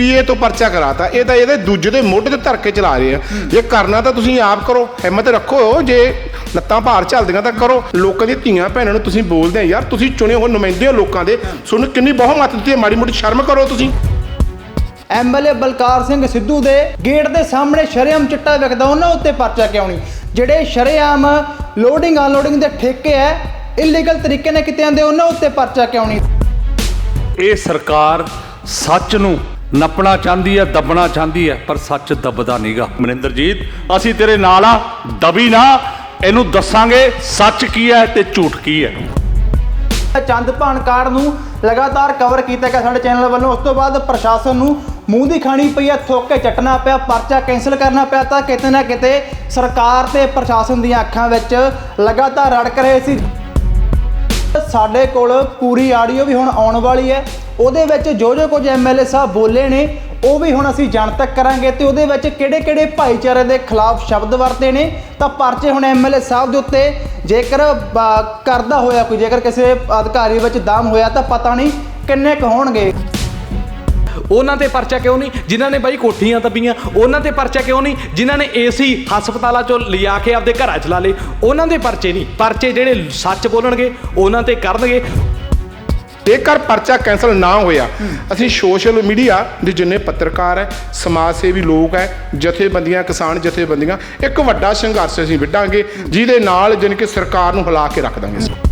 ਪੀਏ ਤੋਂ ਪਰਚਾ ਕਰਾਤਾ ਇਹ ਤਾਂ ਇਹਦੇ ਦੂਜੇ ਦੇ ਮੋਢੇ ਤੇ ਧਰ ਕੇ ਚਲਾ ਰਹੇ ਆ। ਜੇ ਕਰਨਾ ਤਾਂ ਤੁਸੀਂ ਆਪ ਕਰੋ ਹਿੰਮਤ ਰੱਖੋ ਜੇ ਲੱਤਾਂ ਭਾਰ ਚੱਲਦੀਆਂ ਤਾਂ ਕਰੋ। ਲੋਕਾਂ ਦੀਆਂ ਧੀਆਂ ਭੈਣਾਂ ਨੂੰ ਤੁਸੀਂ ਬੋਲਦੇ ਆ ਯਾਰ ਤੁਸੀਂ ਚੁਣੇ ਹੋ ਨੁਮਾਇੰਦੇ ਹੋ ਲੋਕਾਂ ਦੇ ਤੁਹਾਨੂੰ ਕਿੰਨੀ ਬਹੁਮਤ ਦਿੱਤੀ ਹੈ ਮਾੜੀ ਮੋਟੀ ਸ਼ਰਮ ਕਰੋ ਤੁਸੀਂ। ਐਮਐਲਏ ਬਲਕਾਰ ਸਿੰਘ ਸਿੱਧੂ ਦੇ ਗੇਟ ਦੇ ਸਾਹਮਣੇ ਸ਼ਰੇਆਮ ਚਿੱਟਾ ਵਿਕਦਾ ਉਹਨਾਂ ਉੱਤੇ ਪਰਚਾ ਕਿਉਂ ਨਹੀਂ? ਜਿਹੜੇ ਸ਼ਰੇਆਮ ਲੋਡਿੰਗ ਅਨਲੋਡਿੰਗ ਦੇ ਠੇਕੇ ਐ ਇਲੀਗਲ ਤਰੀਕੇ ਨਾਲ ਕਿਤੇ ਆਂਦੇ ਉਹਨਾਂ ਉੱਤੇ ਪਰਚਾ ਕਿਉਂ ਨਹੀਂ? ਇਹ ਸਰਕਾਰ ਸੱਚ ਨੂੰ ਨੱਪਣਾ ਚਾਹੁੰਦੀ ਹੈ, ਦੱਬਣਾ ਚਾਹੁੰਦੀ ਹੈ, ਪਰ ਸੱਚ ਦੱਬਦਾ ਨਹੀਂਗਾ ਮਨਿੰਦਰਜੀਤ, ਅਸੀਂ ਤੇਰੇ ਨਾਲ ਆ, ਦਬੀ ਨਾ, ਇਹਨੂੰ ਦੱਸਾਂਗੇ ਸੱਚ ਕੀ ਹੈ ਤੇ ਝੂਠ ਕੀ ਹੈ। ਚੰਦ ਭਾਨ ਕਾਰਡ ਨੂੰ ਲਗਾਤਾਰ ਕਵਰ ਕੀਤਾ ਗਿਆ ਸਾਡੇ ਚੈਨਲ ਵੱਲੋਂ, ਉਸ ਤੋਂ ਬਾਅਦ ਪ੍ਰਸ਼ਾਸਨ ਨੂੰ ਮੂੰਹ ਦੀ ਖਾਣੀ ਪਈ ਆ ਥੁੱਕ ਕੇ ਚੱਟਣਾ ਪਿਆ, ਪਰਚਾ ਕੈਨਸਲ ਕਰਨਾ ਪਿਆ ਤਾਂ ਕਿਤੇ ਨਾ ਕਿਤੇ ਸਰਕਾਰ ਤੇ ਪ੍ਰਸ਼ਾਸਨ ਦੀਆਂ ਅੱਖਾਂ ਵਿੱਚ ਲਗਾਤਾਰ ਰੜਕ ਰਹੇ ਸੀ। ਸਾਡੇ ਕੋਲ ਪੂਰੀ ਆਡੀਓ ਵੀ ਹੁਣ ਆਉਣ ਵਾਲੀ ਹੈ। ਉਹਦੇ ਵਿੱਚ ਜੋ ਜੋ ਕੁਝ ਐਮਐਲਏ ਸਾਹਿਬ ਬੋਲੇ ਨੇ, ਉਹ ਵੀ ਹੁਣ ਅਸੀਂ ਜਨਤਕ ਕਰਾਂਗੇ ਤੇ ਉਹਦੇ ਵਿੱਚ ਕਿਹੜੇ-ਕਿਹੜੇ ਭਾਈਚਾਰੇ ਦੇ ਖਿਲਾਫ ਸ਼ਬਦ ਵਰਤੇ ਨੇ, ਤਾਂ ਪਰਚੇ ਹੁਣ ਐਮਐਲਏ ਸਾਹਿਬ ਦੇ ਉੱਤੇ, ਜੇਕਰ ਕਰਦਾ ਹੋਇਆ ਕੋਈ, ਜੇਕਰ ਕਿਸੇ ਅਧਿਕਾਰੀ ਵਿੱਚ ਦਮ ਹੋਇਆ ਤਾਂ ਪਤਾ ਨਹੀਂ ਕਿੰਨੇ ਕੁ ਹੋਣਗੇ। ਉਹਨਾਂ ਤੇ ਪਰਚਾ ਕਿਉਂ ਨਹੀਂ? ਜਿਨ੍ਹਾਂ ਨੇ ਬਾਈ ਕੋਠੀਆਂ ਦੱਬੀਆਂ ਉਹਨਾਂ ਤੇ ਪਰਚਾ ਕਿਉਂ ਨਹੀਂ? ਜਿਨ੍ਹਾਂ ਨੇ ਏਸੀ ਹਸਪਤਾਲਾਂ ਚੋਂ ਲਿਆ ਕੇ ਆਪਦੇ ਘਰਾਂ ਚ ਲਾ ਲਏ ਉਹਨਾਂ ਦੇ ਪਰਚੇ ਨਹੀਂ। ਪਰਚੇ ਜਿਹੜੇ ਸੱਚ ਬੋਲਣਗੇ ਉਹਨਾਂ ਤੇ ਕਰਨਗੇ। ਜੇਕਰ ਪਰਚਾ ਕੈਨਸਲ ਨਾ ਹੋਇਆ ਅਸੀਂ ਸੋਸ਼ਲ ਮੀਡੀਆ ਦੇ ਜਿੰਨੇ ਪੱਤਰਕਾਰ ਹੈ ਸਮਾਜ ਸੇਵੀ ਲੋਕ ਹੈ ਜਥੇਬੰਦੀਆਂ ਕਿਸਾਨ ਜਥੇਬੰਦੀਆਂ ਇੱਕ ਵੱਡਾ ਸੰਘਰਸ਼ ਅਸੀਂ ਵਿੱਢਾਂਗੇ ਜਿਹਦੇ ਨਾਲ ਜਾਣੀ ਕਿ ਸਰਕਾਰ ਨੂੰ ਹਿਲਾ ਕੇ ਰੱਖ ਦਾਂਗੇ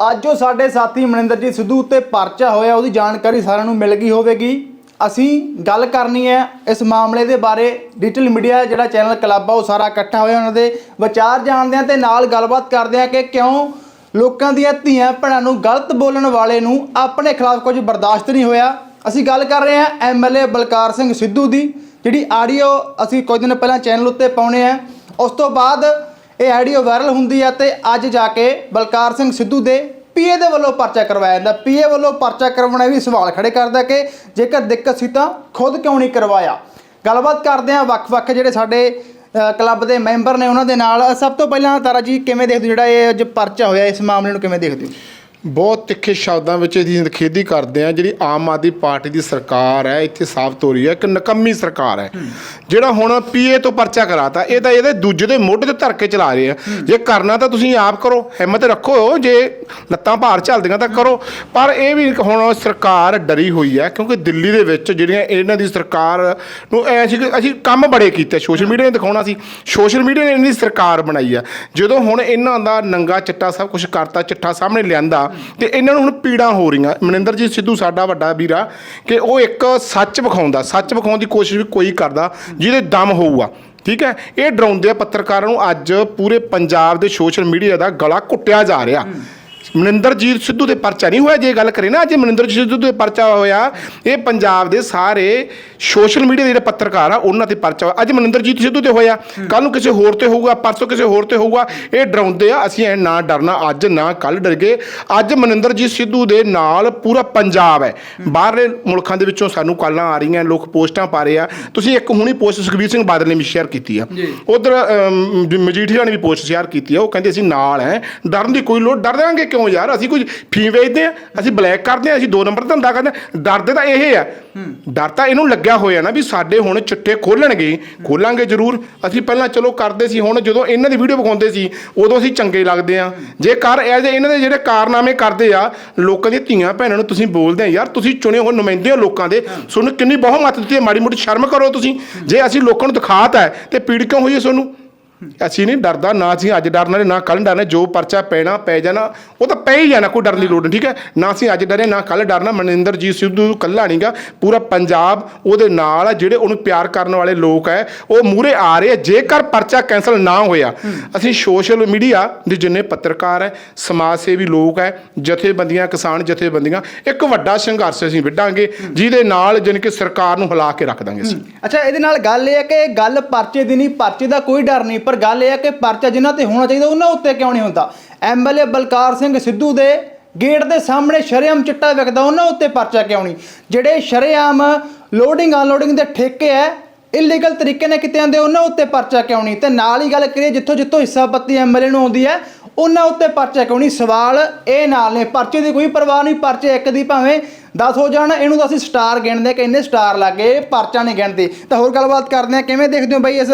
ਅੱਜ ਉਹ ਸਾਡੇ ਸਾਥੀ ਮਨਿੰਦਰਜੀਤ ਸਿੱਧੂ ਉੱਤੇ ਪਰਚਾ ਹੋਇਆ, ਉਹਦੀ ਜਾਣਕਾਰੀ ਸਾਰਿਆਂ ਨੂੰ ਮਿਲ ਗਈ ਹੋਵੇਗੀ। ਅਸੀਂ ਗੱਲ ਕਰਨੀ ਹੈ ਇਸ ਮਾਮਲੇ ਦੇ ਬਾਰੇ। ਡਿਜੀਟਲ ਮੀਡੀਆ ਜਿਹੜਾ ਚੈਨਲ ਕਲੱਬ ਆ, ਉਹ ਸਾਰਾ ਇਕੱਠਾ ਹੋਇਆ ਉਹਨਾਂ ਦੇ। ਵਿਚਾਰ ਜਾਣਦੇ ਆ ਤੇ ਨਾਲ ਗੱਲਬਾਤ ਕਰਦੇ ਆ ਕਿ ਕਿਉਂ ਲੋਕਾਂ ਦੀਆਂ ਧੀਆਂ ਭੈਣਾਂ ਨੂੰ ਗਲਤ ਬੋਲਣ ਵਾਲੇ ਨੂੰ ਆਪਣੇ ਖਿਲਾਫ ਕੁਝ ਬਰਦਾਸ਼ਤ ਨਹੀਂ ਹੋਇਆ। ਅਸੀਂ ਗੱਲ ਕਰ ਰਹੇ ਹਾਂ ਐਮਐਲਏ ਬਲਕਾਰ ਸਿੰਘ ਸਿੱਧੂ ਦੀ, ਜਿਹੜੀ ਆਡੀਓ ਅਸੀਂ ਕੁਝ ਦਿਨ ਪਹਿਲਾਂ ਚੈਨਲ ਉੱਤੇ ਪਾਉਣੇ ਆ ਉਸ ਤੋਂ ਬਾਅਦ ਇਹ ਆਡੀਓ ਵਾਇਰਲ ਹੁੰਦੀ ਹੈ ਤੇ ਅੱਜ ਜਾ ਕੇ ਬਲਕਾਰ ਸਿੰਘ ਸਿੱਧੂ ਦੇ ਪੀਏ ਦੇ ਵੱਲੋਂ ਪਰਚਾ ਕਰਵਾਇਆ ਜਾਂਦਾ। ਪੀਏ ਵੱਲੋਂ ਪਰਚਾ ਕਰਵਾਉਣਾ ਇਹ ਵੀ ਸਵਾਲ ਖੜੇ ਕਰਦਾ ਕਿ ਜੇਕਰ ਦਿੱਕਤ ਸੀ ਤਾਂ ਖੁਦ ਕਿਉਂ ਨਹੀਂ ਕਰਵਾਇਆ? ਗੱਲਬਾਤ ਕਰਦੇ ਹਾਂ ਵੱਖ-ਵੱਖ ਜਿਹੜੇ ਸਾਡੇ ਕਲੱਬ ਦੇ ਮੈਂਬਰ ਨੇ ਉਹਨਾਂ ਦੇ ਨਾਲ। ਸਭ ਤੋਂ ਪਹਿਲਾਂ ਤਾਰਾ ਜੀ, ਕਿਵੇਂ ਦੇਖਦੇ ਹੋ ਜਿਹੜਾ ਇਹ ਅੱਜ ਪਰਚਾ ਹੋਇਆ, ਇਸ ਮਾਮਲੇ ਨੂੰ ਕਿਵੇਂ ਦੇਖਦੇ ਹੋ? ਬਹੁਤ ਤਿੱਖੇ ਸ਼ਬਦਾਂ ਵਿੱਚ ਇਹਦੀ ਨਿਖੇਧੀ ਕਰਦੇ ਆ, ਜਿਹੜੀ ਆਮ ਆਦਮੀ ਪਾਰਟੀ ਦੀ ਸਰਕਾਰ ਹੈ, ਇੱਥੇ ਸਾਬਤ ਹੋ ਰਹੀ ਹੈ, ਇੱਕ ਨਕੰਮੀ ਸਰਕਾਰ ਹੈ। ਜਿਹੜਾ ਹੁਣ ਪੀਏ ਤੋਂ ਪਰਚਾ ਕਰਾਤਾ, ਇਹ ਤਾਂ ਇਹਦੇ ਦੂਜੇ ਦੇ ਮੋਢੇ ਤੇ ਧਰ ਕੇ ਚਲਾ ਰਹੇ ਆ। ਜੇ ਕਰਨਾ ਤਾਂ ਤੁਸੀਂ ਆਪ ਕਰੋ, ਹਿੰਮਤ ਰੱਖੋ, ਜੇ ਲੱਤਾਂ ਭਾਰ ਚੱਲਦੀਆਂ ਤਾਂ ਕਰੋ। ਪਰ ਇਹ ਵੀ ਹੁਣ ਸਰਕਾਰ ਡਰੀ ਹੋਈ ਹੈ, ਕਿਉਂਕਿ ਦਿੱਲੀ ਦੇ ਵਿੱਚ ਜਿਹੜੀਆਂ ਇਹਨਾਂ ਦੀ ਸਰਕਾਰ ਨੂੰ ਐ ਸੀ ਕਿ ਅਸੀਂ ਕੰਮ ਬੜੇ ਕੀਤੇ, ਸੋਸ਼ਲ ਮੀਡੀਆ ਨੇ ਦਿਖਾਉਣਾ ਸੀ। ਸੋਸ਼ਲ ਮੀਡੀਆ ਨੇ ਇਹਨਾਂ ਦੀ ਸਰਕਾਰ ਬਣਾਈ ਆ। ਜਦੋਂ ਹੁਣ ਇਹਨਾਂ ਦਾ ਨੰਗਾ ਚਿੱਟਾ ਸਭ ਕੁਝ ਕਰਤਾ ਚਿੱਠਾ ਸਾਹਮਣੇ ਲਿਆਂਦਾ ਤੇ ਇਹਨਾਂ ਨੂੰ ਹੁਣ ਪੀੜਾਂ ਹੋ ਰਹੀਆਂ। ਮਨਿੰਦਰਜੀਤ ਸਿੱਧੂ ਸਾਡਾ ਵੱਡਾ ਵੀਰਾ ਕਿ ਉਹ ਇੱਕ ਸੱਚ ਵਿਖਾਉਂਦਾ, ਸੱਚ ਵਿਖਾਉਣ ਦੀ ਕੋਸ਼ਿਸ਼ ਵੀ ਕੋਈ ਕਰਦਾ, ਜਿਹਦੇ ਦਮ ਹੋਊਗਾ। ਠੀਕ ਹੈ? ਇਹ ਡਰਾਉਂਦੇ ਆ ਪੱਤਰਕਾਰਾਂ ਨੂੰ ਅੱਜ ਪੂਰੇ ਪੰਜਾਬ ਦੇ ਸੋਸ਼ਲ ਮੀਡੀਆ ਦਾ ਗਲਾ ਕੁੱਟਿਆ ਜਾ ਰਿਹਾ। ਮਨਿੰਦਰਜੀਤ ਸਿੱਧੂ ਦੇ ਪਰਚਾ ਨਹੀਂ ਹੋਇਆ ਜੇ ਗੱਲ ਕਰੇ ਨਾ ਅੱਜ ਮਨਿੰਦਰਜੀਤ ਸਿੱਧੂ ਦੇ ਪਰਚਾ ਹੋਇਆ ਇਹ ਪੰਜਾਬ ਦੇ ਸਾਰੇ ਸੋਸ਼ਲ ਮੀਡੀਆ ਦੇ ਜਿਹੜੇ ਪੱਤਰਕਾਰ ਆ ਉਹਨਾਂ ਤੇ ਪਰਚਾ ਹੋਇਆ। ਅੱਜ ਮਨਿੰਦਰਜੀਤ ਸਿੱਧੂ ਤੇ ਹੋਇਆ। ਕੱਲ ਨੂੰ ਕਿਸੇ ਹੋਰ ਤੇ ਹੋਊਗਾ ਪਰਸੋਂ ਕਿਸੇ ਹੋਰ ਤੇ ਹੋਊਗਾ ਇਹ ਡਰਾਉਂਦੇ ਆ ਅਸੀਂ ਐ ਨਾ ਡਰਨਾ ਅੱਜ ਨਾ ਕੱਲ ਡਰ ਗਏ। ਅੱਜ ਮਨਿੰਦਰਜੀਤ ਸਿੱਧੂ ਦੇ ਨਾਲ ਪੂਰਾ ਪੰਜਾਬ ਹੈ। ਬਾਹਰਲੇ ਮੁਲਕਾਂ ਦੇ ਵਿੱਚੋਂ ਸਾਨੂੰ ਕਾਲਾਂ ਆ ਰਹੀਆਂ ਲੋਕ ਪੋਸਟਾਂ ਪਾ ਰਹੇ ਆ। ਤੁਸੀਂ ਇੱਕ ਹੁਣੀ ਪੋਸਟ ਸੁਖਬੀਰ ਸਿੰਘ ਬਾਦਲ ਨੇ ਵੀ ਸ਼ੇਅਰ ਕੀਤੀ ਆ। ਉਧਰ ਮਜੀਠੀਆ ਨੇ ਵੀ ਪੋਸਟ ਸ਼ੇਅਰ ਕੀਤੀ ਆ ਉਹ ਕਹਿੰਦੇ ਅਸੀਂ ਨਾਲ ਹੈ। ਡਰਨ ਦੀ ਕੋਈ ਲੋੜ ਡਰ ਦਿਆਂਗੇ ਕਿਉਂ? ਯਾਰ ਅਸੀਂ ਕੁਝ ਫੀ ਵੇਚਦੇ ਆ ਅਸੀਂ ਬਲੈਕ ਕਰਦੇ ਆ ਅਸੀਂ ਦੋ ਨੰਬਰ ਧੰਦਾ ਕਰਦੇ ਹਾਂ। ਡਰਦੇ ਤਾਂ ਇਹ ਆ। ਡਰ ਤਾਂ ਇਹਨੂੰ ਲੱਗਿਆ ਹੋਇਆ ਨਾ ਵੀ ਸਾਡੇ ਹੁਣ ਚਿੱਟੇ ਖੋਲਣਗੇ। ਖੋਲਾਂਗੇ ਜ਼ਰੂਰ। ਅਸੀਂ ਪਹਿਲਾਂ ਚਲੋ ਕਰਦੇ ਸੀ ਹੁਣ ਜਦੋਂ ਇਹਨਾਂ ਦੀ ਵੀਡੀਓ ਵਿਖਾਉਂਦੇ ਸੀ ਉਦੋਂ ਅਸੀਂ ਚੰਗੇ ਲੱਗਦੇ ਆ ਜੇ ਕਰ ਜਿਹੇ ਇਹਨਾਂ ਦੇ ਜਿਹੜੇ ਕਾਰਨਾਮੇ ਕਰਦੇ ਆ ਲੋਕਾਂ ਦੀਆਂ ਧੀਆਂ ਭੈਣਾਂ ਨੂੰ ਤੁਸੀਂ ਬੋਲਦੇ ਆ ਯਾਰ ਤੁਸੀਂ ਚੁਣੇ ਹੋ ਨੁਮਾਇੰਦੇ ਹੋ ਲੋਕਾਂ ਦੇ। ਤੁਹਾਨੂੰ ਕਿੰਨੀ ਬਹੁਮਤ ਦਿੱਤੀ ਹੈ ਮਾੜੀ ਮੋਟੀ ਸ਼ਰਮ ਕਰੋ ਤੁਸੀਂ। ਜੇ ਅਸੀਂ ਲੋਕਾਂ ਨੂੰ ਦਿਖਾਤਾ ਹੈ ਤੇ ਪੀੜ ਕਿਉਂ ਹੋਈ ਹੈ ਤੁਹਾਨੂੰ? ਅਸੀਂ ਨਹੀਂ ਡਰਦਾ, ਨਾ ਅਸੀਂ ਅੱਜ ਡਰਨਾ ਨਾ ਕੱਲ ਡਰਨਾ, ਜੋ ਪਰਚਾ ਪੈਣਾ, ਪੈ ਜਾਣਾ, ਉਹ ਤਾਂ ਪੈ ਹੀ ਜਾਣਾ, ਕੋਈ ਡਰਨ ਦੀ ਲੋੜ ਨਹੀਂ, ਠੀਕ ਹੈ? ਨਾ ਅਸੀਂ ਅੱਜ ਡਰੇ ਨਾ ਕੱਲ ਡਰਨਾ ਮਨਿੰਦਰਜੀਤ ਸਿੱਧੂ ਕੱਲਾ ਨਹੀਂਗਾ ਪੂਰਾ ਪੰਜਾਬ ਉਹਦੇ ਨਾਲ ਆ, ਜਿਹੜੇ ਉਹਨੂੰ ਪਿਆਰ ਕਰਨ ਵਾਲੇ ਲੋਕ ਹੈ, ਉਹ ਮੂਰੇ ਆ ਰਹੇ ਆ, ਜੇਕਰ ਪਰਚਾ ਕੈਨਸਲ ਨਾ ਹੋਇਆ, ਅਸੀਂ ਸੋਸ਼ਲ ਮੀਡੀਆ ਦੇ ਜਿੰਨੇ ਪੱਤਰਕਾਰ ਹੈ ਸਮਾਜ ਸੇਵੀ ਲੋਕ ਹੈ, ਜਥੇਬੰਦੀਆਂ, ਕਿਸਾਨ ਜਥੇਬੰਦੀਆਂ, ਇੱਕ ਵੱਡਾ ਸੰਘਰਸ਼ ਅਸੀਂ ਵਿੱਢਾਂਗੇ, ਜਿਹਦੇ ਨਾਲ ਜਾਣੀ ਕਿ ਸਰਕਾਰ ਨੂੰ ਹਿਲਾ ਕੇ ਰੱਖ ਦਾਂਗੇ ਅਸੀਂ। ਅੱਛਾ, ਇਹਦੇ ਨਾਲ ਗੱਲ ਇਹ ਹੈ ਕਿ ਗੱਲ ਪਰਚੇ ਦੀ ਨਹੀਂ, ਪਰਚੇ ਦਾ ਕੋਈ ਡਰ ਨਹੀਂ ਪਰ ਗੱਲ ਇਹ ਹੈ ਕਿ ਪਰਚਾ ਜਿਨ੍ਹਾਂ ਤੇ ਹੋਣਾ ਚਾਹੀਦਾ ਉਹਨਾਂ ਉੱਤੇ ਕਿਉਂ ਨਹੀਂ ਹੁੰਦਾ? ਐਮਐਲਏ ਬਲਕਾਰ ਸਿੰਘ ਸਿੱਧੂ ਦੇ ਗੇਟ ਦੇ ਸਾਹਮਣੇ ਸ਼ਰੇਆਮ ਚਿੱਟਾ ਵਿਕਦਾ ਉਹਨਾਂ ਉੱਤੇ ਪਰਚਾ ਕਿਉਂ ਨਹੀਂ? ਜਿਹੜੇ ਸ਼ਰੇਆਮ ਲੋਡਿੰਗ ਅਨਲੋਡਿੰਗ ਦੇ ਠੇਕੇ ਐ ਇਲੀਗਲ ਤਰੀਕੇ ਨਾਲ ਕਿਤੇ ਆਂਦੇ ਉਹਨਾਂ ਉੱਤੇ ਪਰਚਾ ਕਿਉਂ ਨਹੀਂ? ਤੇ ਨਾਲ ਹੀ ਗੱਲ ਕਰੀਏ, ਜਿੱਥੋਂ ਜਿੱਥੋਂ ਹਿੱਸਾ ਪੱਤੀ ਐਮਐਲਏ ਨੂੰ ਆਉਂਦੀ ਹੈ ਉਹਨਾਂ ਉੱਤੇ ਪਰਚਾ ਕਿਉਂ ਨਹੀਂ? ਸਵਾਲ ਇਹ ਨਾਲ ਨੇ, ਪਰਚੇ ਦੀ ਕੋਈ ਪਰਵਾਹ ਨਹੀਂ, ਪਰਚੇ ਇੱਕ ਦੀ ਭਾਵੇਂ 10 ਹੋ ਜਾਣ, ਇਹਨੂੰ ਤਾਂ ਅਸੀਂ ਸਟਾਰ ਗਿਣਦੇ ਕਿ ਇੰਨੇ ਸਟਾਰ ਲੱਗੇ ਪਰਚਾ ਨਹੀਂ ਗਿਣਦੇ। ਤਾਂ ਹੋਰ ਗੱਲਬਾਤ ਕਰਦੇ ਆ ਕਿਵੇਂ ਦੇਖਦੇ ਹੋ ਬਈ ਇਸ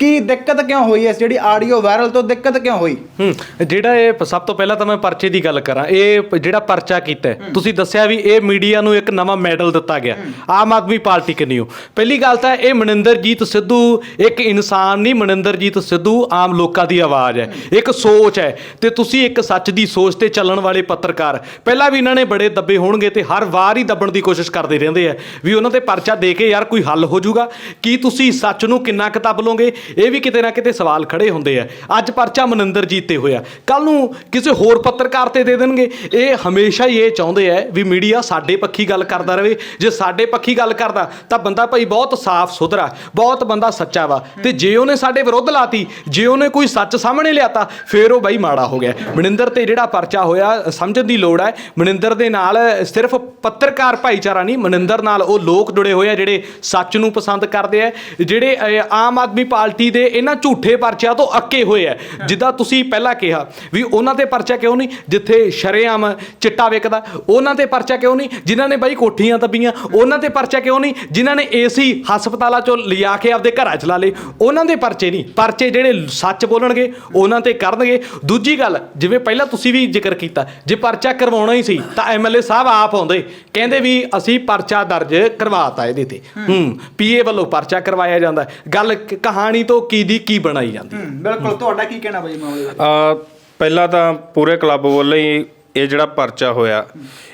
ਕੀ ਦਿੱਕਤ ਕਿਉਂ ਹੋਈ ਇਸ ਜਿਹੜੀ ਆਡੀਓ ਵਾਇਰਲ ਤੋਂ ਦਿੱਕਤ ਕਿਉਂ ਹੋਈ? ਹੂੰ ਜਿਹੜਾ ਇਹ ਸਭ ਤੋਂ ਪਹਿਲਾਂ ਤਾਂ ਮੈਂ ਪਰਚੇ ਦੀ ਗੱਲ ਕਰਾਂ। ਇਹ ਜਿਹੜਾ ਪਰਚਾ ਕੀਤਾ ਤੁਸੀਂ ਦੱਸਿਆ ਵੀ ਇਹ ਮੀਡੀਆ ਨੂੰ ਇੱਕ ਨਵਾਂ ਮੈਡਲ ਦਿੱਤਾ ਗਿਆ। ਆਮ ਆਦਮੀ ਪਾਰਟੀ ਕਨੀਓ ਪਹਿਲੀ ਗੱਲ ਤਾਂ ਇਹ ਮਨਿੰਦਰਜੀਤ ਸਿੱਧੂ ਇੱਕ ਇਨਸਾਨ ਨਹੀਂ ਮਨਿੰਦਰਜੀਤ ਸਿੱਧੂ ਆਮ ਲੋਕਾਂ ਦੀ ਆਵਾਜ਼ ਹੈ। ਇੱਕ ਸੋਚ ਹੈ ਤੇ ਤੁਸੀਂ ਇੱਕ ਸੱਚ ਦੀ ਸੋਚ ਤੇ ਚੱਲਣ ਵਾਲੇ ਪੱਤਰਕਾਰ ਪਹਿਲਾਂ ਵੀ ਇਹਨਾਂ ਨੇ ਬੜੇ ਦੱਬੇ ਹੋਣਗੇ ਤੇ ਹਰ ਵਾਰ ਹੀ ਦੱਬਣ ਦੀ ਕੋਸ਼ਿਸ਼ ਕਰਦੇ ਰਹਿੰਦੇ ਆ ਵੀ ਉਹਨਾਂ ਤੇ ਪਰਚਾ ਦੇ ਕੇ ਯਾਰ ਕੋਈ ਹੱਲ ਹੋ ਜਾਊਗਾ ਕੀ ਤੁਸੀਂ ਸੱਚ ਨੂੰ ਕਿੰਨਾ ਕਿਤਾਬ ਲਓਗੇ? ਇਹ ਵੀ ਕਿਤੇ ਨਾ ਕਿਤੇ ਸਵਾਲ ਖੜੇ ਹੁੰਦੇ ਆ। ਅੱਜ ਪਰਚਾ ਮਨਿੰਦਰ ਮਨਿੰਦਰਜੀਤ ਤੇ ਹੋਇਆ। ਕੱਲ ਨੂੰ ਕਿਸੇ ਹੋਰ ਪੱਤਰਕਾਰ ਤੇ ਦੇ ਦੇਣਗੇ। ਇਹ ਹਮੇਸ਼ਾ ਹੀ ਇਹ ਚਾਹੁੰਦੇ ਆ ਵੀ ਮੀਡੀਆ ਸਾਡੇ ਪੱਖੀ ਗੱਲ ਕਰਦਾ ਰਹੇ ਜੇ ਸਾਡੇ ਪੱਖੀ ਗੱਲ ਕਰਦਾ, ਤਾਂ ਬੰਦਾ ਭਾਈ ਬਹੁਤ ਸਾਫ਼ ਸੁਥਰਾ, ਬਹੁਤ ਬੰਦਾ ਸੱਚਾ ਵਾ। ਤੇ ਜੇ ਉਹਨੇ ਸਾਡੇ ਵਿਰੁੱਧ ਲਾਤੀ, ਜੇ ਉਹਨੇ ਕੋਈ ਸੱਚ ਸਾਹਮਣੇ ਲਿਆਤਾ, ਫੇਰ ਉਹ ਬਾਈ ਮਾੜਾ ਹੋ ਗਿਆ। ਮਨਿੰਦਰ ਤੇ ਜਿਹੜਾ ਪਰਚਾ ਹੋਇਆ, ਸਮਝਣ ਦੀ ਲੋੜ ਹੈ ਮਨਿੰਦਰ ਦੇ ਨਾਲ ਸਿਰਫ ਪੱਤਰਕਾਰ ਭਾਈਚਾਰਾ ਨਹੀਂ, ਮਨਿੰਦਰ ਨਾਲ ਉਹ ਲੋਕ ਜੁੜੇ ਹੋਏ ਆ ਜਿਹੜੇ ਸੱਚ ਨੂੰ ਪਸੰਦ ਕਰਦੇ ਆ। ਜਿਹੜੇ ਆਮ ਆਦਮੀ ਪਾਰਟੀ ਦੇ ਇਹਨਾਂ ਝੂਠੇ ਪਰਚਿਆਂ ਤੋਂ ਅੱਕੇ ਹੋਏ ਆ ਜਿੱਦਾਂ ਤੁਸੀਂ ਪਹਿਲਾਂ ਕਿਹਾ ਵੀ ਉਹਨਾਂ ਤੇ ਪਰਚਾ ਕਿਉਂ ਨਹੀਂ? ਜਿੱਥੇ ਸ਼ਰੇਆਮ ਚਿੱਟਾ ਵਿਕਦਾ ਉਹਨਾਂ ਤੇ ਪਰਚਾ ਕਿਉਂ ਨਹੀਂ? ਜਿਨ੍ਹਾਂ ਨੇ ਬਾਈ ਕੋਠੀਆਂ ਦੱਬੀਆਂ ਉਹਨਾਂ ਤੇ ਪਰਚਾ ਕਿਉਂ ਨਹੀਂ? ਜਿਨ੍ਹਾਂ ਨੇ ਏਸੀ ਹਸਪਤਾਲਾਂ ਚੋਂ ਲਿਜਾ ਕੇ ਆਪਦੇ ਘਰਾਂ ਚ ਲਾ ਲਏ ਉਹਨਾਂ ਦੇ ਪਰਚੇ ਨਹੀਂ। ਪਰਚੇ ਜਿਹੜੇ ਸੱਚ ਬੋਲਣਗੇ ਉਹਨਾਂ ਤੇ ਕਰਨਗੇ। ਦੂਜੀ ਗੱਲ ਜਿਵੇਂ ਪਹਿਲਾਂ ਤੁਸੀਂ ਵੀ ਜ਼ਿਕਰ ਕੀਤਾ ਜੇ ਪਰਚਾ ਕਰਵਾਉਣਾ ਹੀ ਸੀ ਤਾਂ ਐਮਐਲਏ ਸਾਹਿਬ ਆਪ ਆਉਂਦੇ ਕਹਿੰਦੇ ਵੀ ਅਸੀਂ ਪਰਚਾ ਦਰਜ ਕਰਵਾਤਾ ਇਹਦੇ ਤੇ। ਹੂੰ। ਪੀਏ ਵੱਲੋਂ ਪਰਚਾ ਕਰਵਾਇਆ ਜਾਂਦਾ। ਗੱਲ ਕ- ਕਹਾਣੀ ਤੋਂ ਕੀ ਦੀ ਕੀ ਬਣਾਈ ਜਾਂਦੀ ਬਿਲਕੁਲ। ਤੁਹਾਡਾ ਕੀ ਕਹਿਣਾ ਬਈ ਮਾਮਲੇ ਦਾ ਆ ਪਹਿਲਾਂ ਤਾਂ ਪੂਰੇ ਕਲੱਬ ਵੱਲੋਂ ਹੀ ਇਹ ਜਿਹੜਾ ਪਰਚਾ ਹੋਇਆ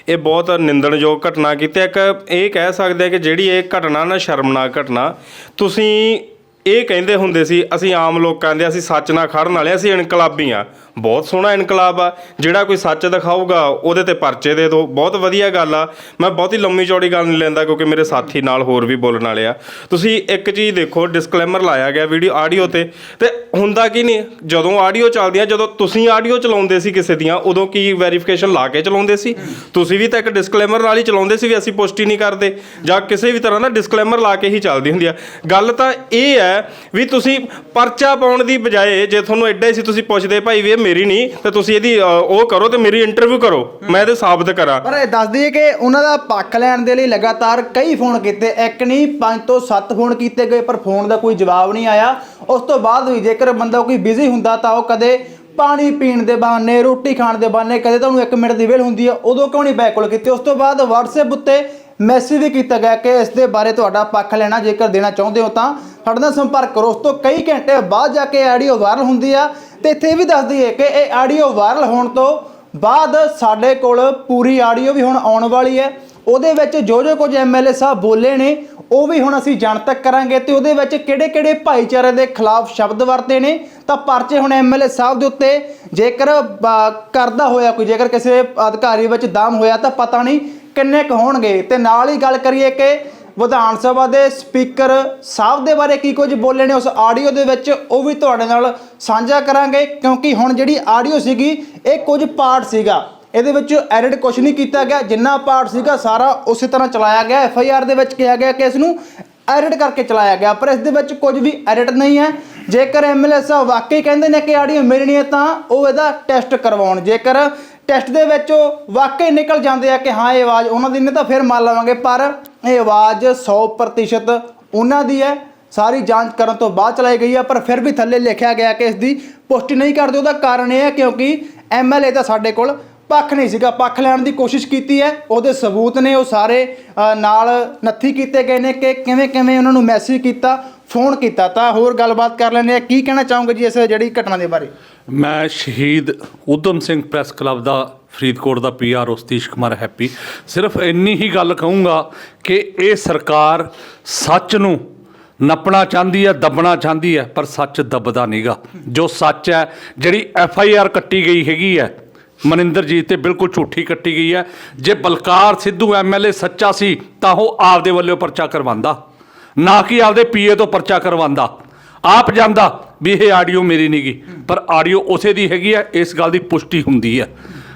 ਇਹ ਬਹੁਤ ਨਿੰਦਣਯੋਗ ਘਟਨਾ ਕੀਤੀ ਇੱਕ ਇਹ ਕਹਿ ਸਕਦੇ ਆ ਕਿ ਜਿਹੜੀ ਇਹ ਘਟਨਾ ਨਾ ਸ਼ਰਮਨਾਕ ਘਟਨਾ ਤੁਸੀਂ ਇਹ ਕਹਿੰਦੇ ਹੁੰਦੇ ਸੀ ਅਸੀਂ ਆਮ ਲੋਕਾਂ ਦੇ ਅਸੀਂ ਸੱਚ ਨਾਲ ਖੜਨ ਵਾਲੇ ਅਸੀਂ ਇਨਕਲਾਬੀ ਆ ਬਹੁਤ ਸੋਹਣਾ ਇਨਕਲਾਬ ਆ, ਜਿਹੜਾ ਕੋਈ ਸੱਚ ਦਿਖਾਊਗਾ, ਉਹਦੇ ਤੇ ਪਰਚੇ ਦੇ ਦਿਓ। ਬਹੁਤ ਵਧੀਆ ਗੱਲ ਆ। ਮੈਂ ਬਹੁਤੀ ਲੰਮੀ ਚੌੜੀ ਗੱਲ ਨਹੀਂ ਲੈਂਦਾ, ਕਿਉਂਕਿ ਮੇਰੇ ਸਾਥੀ ਨਾਲ ਹੋਰ ਵੀ ਬੋਲਣ ਵਾਲੇ ਆ। ਤੁਸੀਂ ਇੱਕ ਚੀਜ਼ ਦੇਖੋ ਡਿਸਕਲੇਮਰ ਲਾਇਆ ਗਿਆ ਵੀਡੀਓ ਆਡੀਓ ਤੇ। ਤੇ ਹੁੰਦਾ ਕੀ ਨਹੀਂ, ਜਦੋਂ ਆਡੀਓ ਚੱਲਦੀਆਂ, ਜਦੋਂ ਤੁਸੀਂ ਆਡੀਓ ਚਲਾਉਂਦੇ ਸੀ ਕਿਸੇ ਦੀਆਂ, ਉਦੋਂ ਕੀ ਵੈਰੀਫਿਕੇਸ਼ਨ ਲਾ ਕੇ ਚਲਾਉਂਦੇ ਸੀ? ਤੁਸੀਂ ਵੀ ਤਾਂ ਇੱਕ ਡਿਸਕਲੇਮਰ ਨਾਲ ਹੀ ਚਲਾਉਂਦੇ ਸੀ ਵੀ ਅਸੀਂ ਪੁਸ਼ਟੀ ਨਹੀਂ ਕਰਦੇ। ਜਾਂ ਕਿਸੇ ਵੀ ਤਰ੍ਹਾਂ ਦਾ ਡਿਸਕਲੇਮਰ ਲਾ ਕੇ ਹੀ ਚੱਲਦੀ ਹੁੰਦੀ ਆ। ਗੱਲ ਤਾਂ ਇਹ ਹੈ ਵੀ ਤੁਸੀਂ ਪਰਚਾ ਪਾਉਣ ਦੀ ਬਜਾਏ, ਜੇ ਤੁਹਾਨੂੰ ਐਡਾ ਹੀ ਸੀ, ਤੁਸੀਂ ਪੁੱਛਦੇ ਭਾਈ ਵੀ ਇਹ ਮੇਰੀ ਨਹੀਂ ਤੇ ਤੁਸੀਂ ਇਹਦੀ ਅ, ਉਹ ਕਰੋ ਤੇ ਮੇਰੀ ਇੰਟਰਵਿਊ ਕਰੋ। ਮੈਂ ਇਹਦੇ ਸਾਬਤ ਕਰਾਂ। ਪਰ ਇਹ ਦੱਸ ਦਈਏ ਕਿ ਉਹਨਾਂ ਦਾ ਪੱਖ ਲੈਣ ਦੇ ਲਈ ਲਗਾਤਾਰ ਕਈ ਫੋਨ ਕੀਤੇ ਇੱਕ ਨਹੀਂ ਪੰਜ ਤੋਂ ਸੱਤ ਫੋਨ ਕੀਤੇ ਗਏ ਪਰ ਫੋਨ ਦਾ ਕੋਈ ਜਵਾਬ ਨਹੀਂ ਆਇਆ। ਉਸ ਤੋਂ ਬਾਅਦ ਵੀ ਜੇਕਰ ਬੰਦਾ ਕੋਈ ਬਿਜ਼ੀ ਹੁੰਦਾ ਤਾਂ ਉਹ ਕਦੇ ਪਾਣੀ ਪੀਣ ਦੇ ਬਹਾਨੇ ਰੋਟੀ ਖਾਣ ਦੇ ਬਹਾਨੇ ਕਦੇ ਤੁਹਾਨੂੰ 1 ਮਿੰਟ ਦੀ ਵੇਲ ਹੁੰਦੀ ਹੈ ਉਦੋਂ ਕਿਉਂ ਨਹੀਂ ਬੈਕ ਕਾਲ ਕੀਤੀ? ਉਸ ਤੋਂ ਬਾਅਦ WhatsApp ਉੱਤੇ ਮੈਸੇਜ ਵੀ ਕੀਤਾ ਗਿਆ ਕਿ ਇਸ ਦੇ ਬਾਰੇ ਤੁਹਾਡਾ ਪੱਖ ਲੈਣਾ, ਜੇਕਰ ਦੇਣਾ ਚਾਹੁੰਦੇ ਹੋ ਤਾਂ ਸਾਡੇ ਨਾਲ ਸੰਪਰਕ ਕਰੋ। ਉਸ ਤੋਂ ਕਈ ਘੰਟੇ ਬਾਅਦ ਜਾ ਕੇ ਆਡੀਓ ਵਾਇਰਲ ਹੁੰਦੀ ਆ ਤੇ ਇੱਥੇ ਇਹ ਵੀ ਦੱਸ ਦਈਏ ਕਿ ਇਹ ਆਡੀਓ ਵਾਇਰਲ ਹੋਣ ਤੋਂ ਬਾਅਦ ਸਾਡੇ ਕੋਲ ਪੂਰੀ ਆਡੀਓ ਵੀ ਹੁਣ ਆਉਣ ਵਾਲੀ ਹੈ। ਉਹਦੇ ਵਿੱਚ ਜੋ ਜੋ ਕੁਝ ਐਮਐਲਏ ਸਾਹਿਬ ਬੋਲੇ ਨੇ, ਉਹ ਵੀ ਹੁਣ ਅਸੀਂ ਜਾਣ ਤੱਕ ਕਰਾਂਗੇ ਤੇ ਉਹਦੇ ਵਿੱਚ ਕਿਹੜੇ-ਕਿਹੜੇ ਭਾਈਚਾਰੇ ਦੇ ਖਿਲਾਫ ਸ਼ਬਦ ਵਰਤੇ ਨੇ, ਤਾਂ ਪਰਚੇ ਹੁਣ ਐਮਐਲਏ ਸਾਹਿਬ ਦੇ ਉੱਤੇ ਜੇਕਰ ਕਰਦਾ ਹੋਇਆ ਕੋਈ, ਜੇਕਰ ਕਿਸੇ ਅਧਿਕਾਰੀ ਵਿੱਚ ਦਮ ਹੋਇਆ ਤਾਂ ਪਤਾ ਨਹੀਂ ਕਿੰਨੇ ਕੁ ਹੋਣਗੇ? ਤੇ ਨਾਲ ਹੀ ਗੱਲ ਕਰੀਏ ਕਿ ਵਿਧਾਨ ਸਭਾ ਦੇ ਸਪੀਕਰ ਸਾਹਿਬ ਦੇ ਬਾਰੇ ਕੀ ਕੁਝ ਬੋਲੇ ਨੇ? ਉਸ ਆਡੀਓ ਦੇ ਵਿੱਚ ਉਹ ਵੀ ਤੁਹਾਡੇ ਨਾਲ ਸਾਂਝਾ ਕਰਾਂਗੇ, ਕਿਉਂਕਿ ਹੁਣ ਜਿਹੜੀ ਆਡੀਓ ਸੀਗੀ, ਇਹ ਕੁਝ ਪਾਰਟ ਸੀਗਾ। ਇਹਦੇ ਵਿੱਚ ਐਡਿਟ ਕੁਝ ਨਹੀਂ ਕੀਤਾ ਗਿਆ। ਜਿੰਨਾ ਪਾਰਟ ਸੀਗਾ, ਸਾਰਾ ਉਸੇ ਤਰ੍ਹਾਂ ਚਲਾਇਆ ਗਿਆ। ਐਫ ਆਈ ਆਰ ਦੇ ਵਿੱਚ ਕਿਹਾ ਗਿਆ ਕਿ ਇਸ ਨੂੰ ਐਡਿਟ ਕਰਕੇ ਚਲਾਇਆ ਗਿਆ। ਪਰ ਇਸ ਦੇ ਵਿੱਚ ਕੁਝ ਵੀ ਐਡਿਟ ਨਹੀਂ ਹੈ। ਜੇਕਰ ਐਮਐਲਏ ਸਾਹਿਬ ਵਾਕਈ ਕਹਿੰਦੇ ਨੇ ਕਿ ਆਡੀਓ ਮੇਰੀ ਨਹੀਂ ਹੈ, ਤਾਂ ਉਹ ਇਹਦਾ ਟੈਸਟ ਕਰਵਾਉਣ। ਜੇਕਰ ਟੈਸਟ ਦੇ ਵਿੱਚ ਉਹ ਵਾਕਈ ਨਿਕਲ ਜਾਂਦੇ ਆ ਕਿ ਹਾਂ, ਇਹ ਆਵਾਜ਼ ਉਹਨਾਂ ਦੀ ਨਹੀਂ ਤਾਂ ਫਿਰ ਮੰਨ ਲਵਾਂਗੇ, ਪਰ ਇਹ ਆਵਾਜ਼ 100% ਉਹਨਾਂ ਦੀ ਹੈ। ਸਾਰੀ ਜਾਂਚ ਕਰਨ ਤੋਂ ਬਾਅਦ ਚਲਾਈ ਗਈ ਹੈ ਪਰ ਫਿਰ ਵੀ ਥੱਲੇ ਲਿਖਿਆ ਗਿਆ ਕਿ ਇਸ ਦੀ ਪੁਸ਼ਟੀ ਨਹੀਂ ਕਰਦੇ। ਉਹਦਾ ਕਾਰਨ ਇਹ ਹੈ ਕਿਉਂਕਿ ਐਮਐਲਏ ਦਾ ਸਾਡੇ ਕੋਲ ਪੱਖ ਨਹੀਂ ਸੀਗਾ। ਪੱਖ ਲੈਣ ਦੀ ਕੋਸ਼ਿਸ਼ ਕੀਤੀ ਹੈ। ਉਹਦੇ ਸਬੂਤ ਨੇ, ਉਹ ਸਾਰੇ ਨਾਲ ਨੱਥੀ ਕੀਤੇ ਗਏ ਨੇ ਕਿ ਕਿਵੇਂ ਕਿਵੇਂ ਉਹਨਾਂ ਨੂੰ ਮੈਸੇਜ ਕੀਤਾ ਫੋਨ ਕੀਤਾ। ਤਾਂ ਹੋਰ ਗੱਲਬਾਤ ਕਰ ਲੈਂਦੇ ਆ ਕੀ ਕਹਿਣਾ ਚਾਹੋਗੇ ਜੀ ਇਸ ਜਿਹੜੀ ਘਟਨਾ ਦੇ ਬਾਰੇ? ਮੈਂ ਸ਼ਹੀਦ ਉਦਮ ਸਿੰਘ ਪ੍ਰੈਸ ਕਲੱਬ ਦਾ ਫਰੀਦਕੋਟ ਦਾ ਪੀਆਰ ਉਸਤੀਸ਼ ਕੁਮਾਰ ਹੈਪੀ। ਸਿਰਫ ਇੰਨੀ ਹੀ ਗੱਲ ਕਹੂੰਗਾ ਕਿ ਇਹ ਸਰਕਾਰ ਸੱਚ ਨੂੰ ਨੱਪਣਾ ਚਾਹੁੰਦੀ ਹੈ, ਦੱਬਣਾ ਚਾਹੁੰਦੀ ਹੈ, ਪਰ ਸੱਚ ਦੱਬਦਾ ਨਹੀਂਗਾ। ਜੋ ਸੱਚ ਹੈ, ਜਿਹੜੀ ਐਫ ਆਈ ਆਰ ਕੱਟੀ ਗਈ ਹੈਗੀ ਹੈ ਮਨਿੰਦਰਜੀਤ ਤੇ ਬਿਲਕੁਲ ਝੂਠੀ ਕੱਟੀ ਗਈ ਹੈ। ਜੇ ਬਲਕਾਰ ਸਿੱਧੂ ਐਮਐਲਏ ਸੱਚਾ ਸੀ, ਤਾਂ ਉਹ ਆਪਦੇ ਵੱਲੋਂ ਪਰਚਾ ਕਰਵਾਉਂਦਾ। ਨਾ ਕਿ ਆਪਦੇ ਪੀਏ ਤੋਂ ਪਰਚਾ ਕਰਵਾਉਂਦਾ। ਆਪ ਜਾਂਦਾ ਵੀ ਇਹ ਆਡੀਓ ਮੇਰੀ ਨਹੀਂ ਗੀ ਪਰ ਆਡੀਓ ਉਸੇ ਦੀ ਹੈਗੀ ਹੈ, ਇਸ ਗੱਲ ਦੀ ਪੁਸ਼ਟੀ ਹੁੰਦੀ ਹੈ।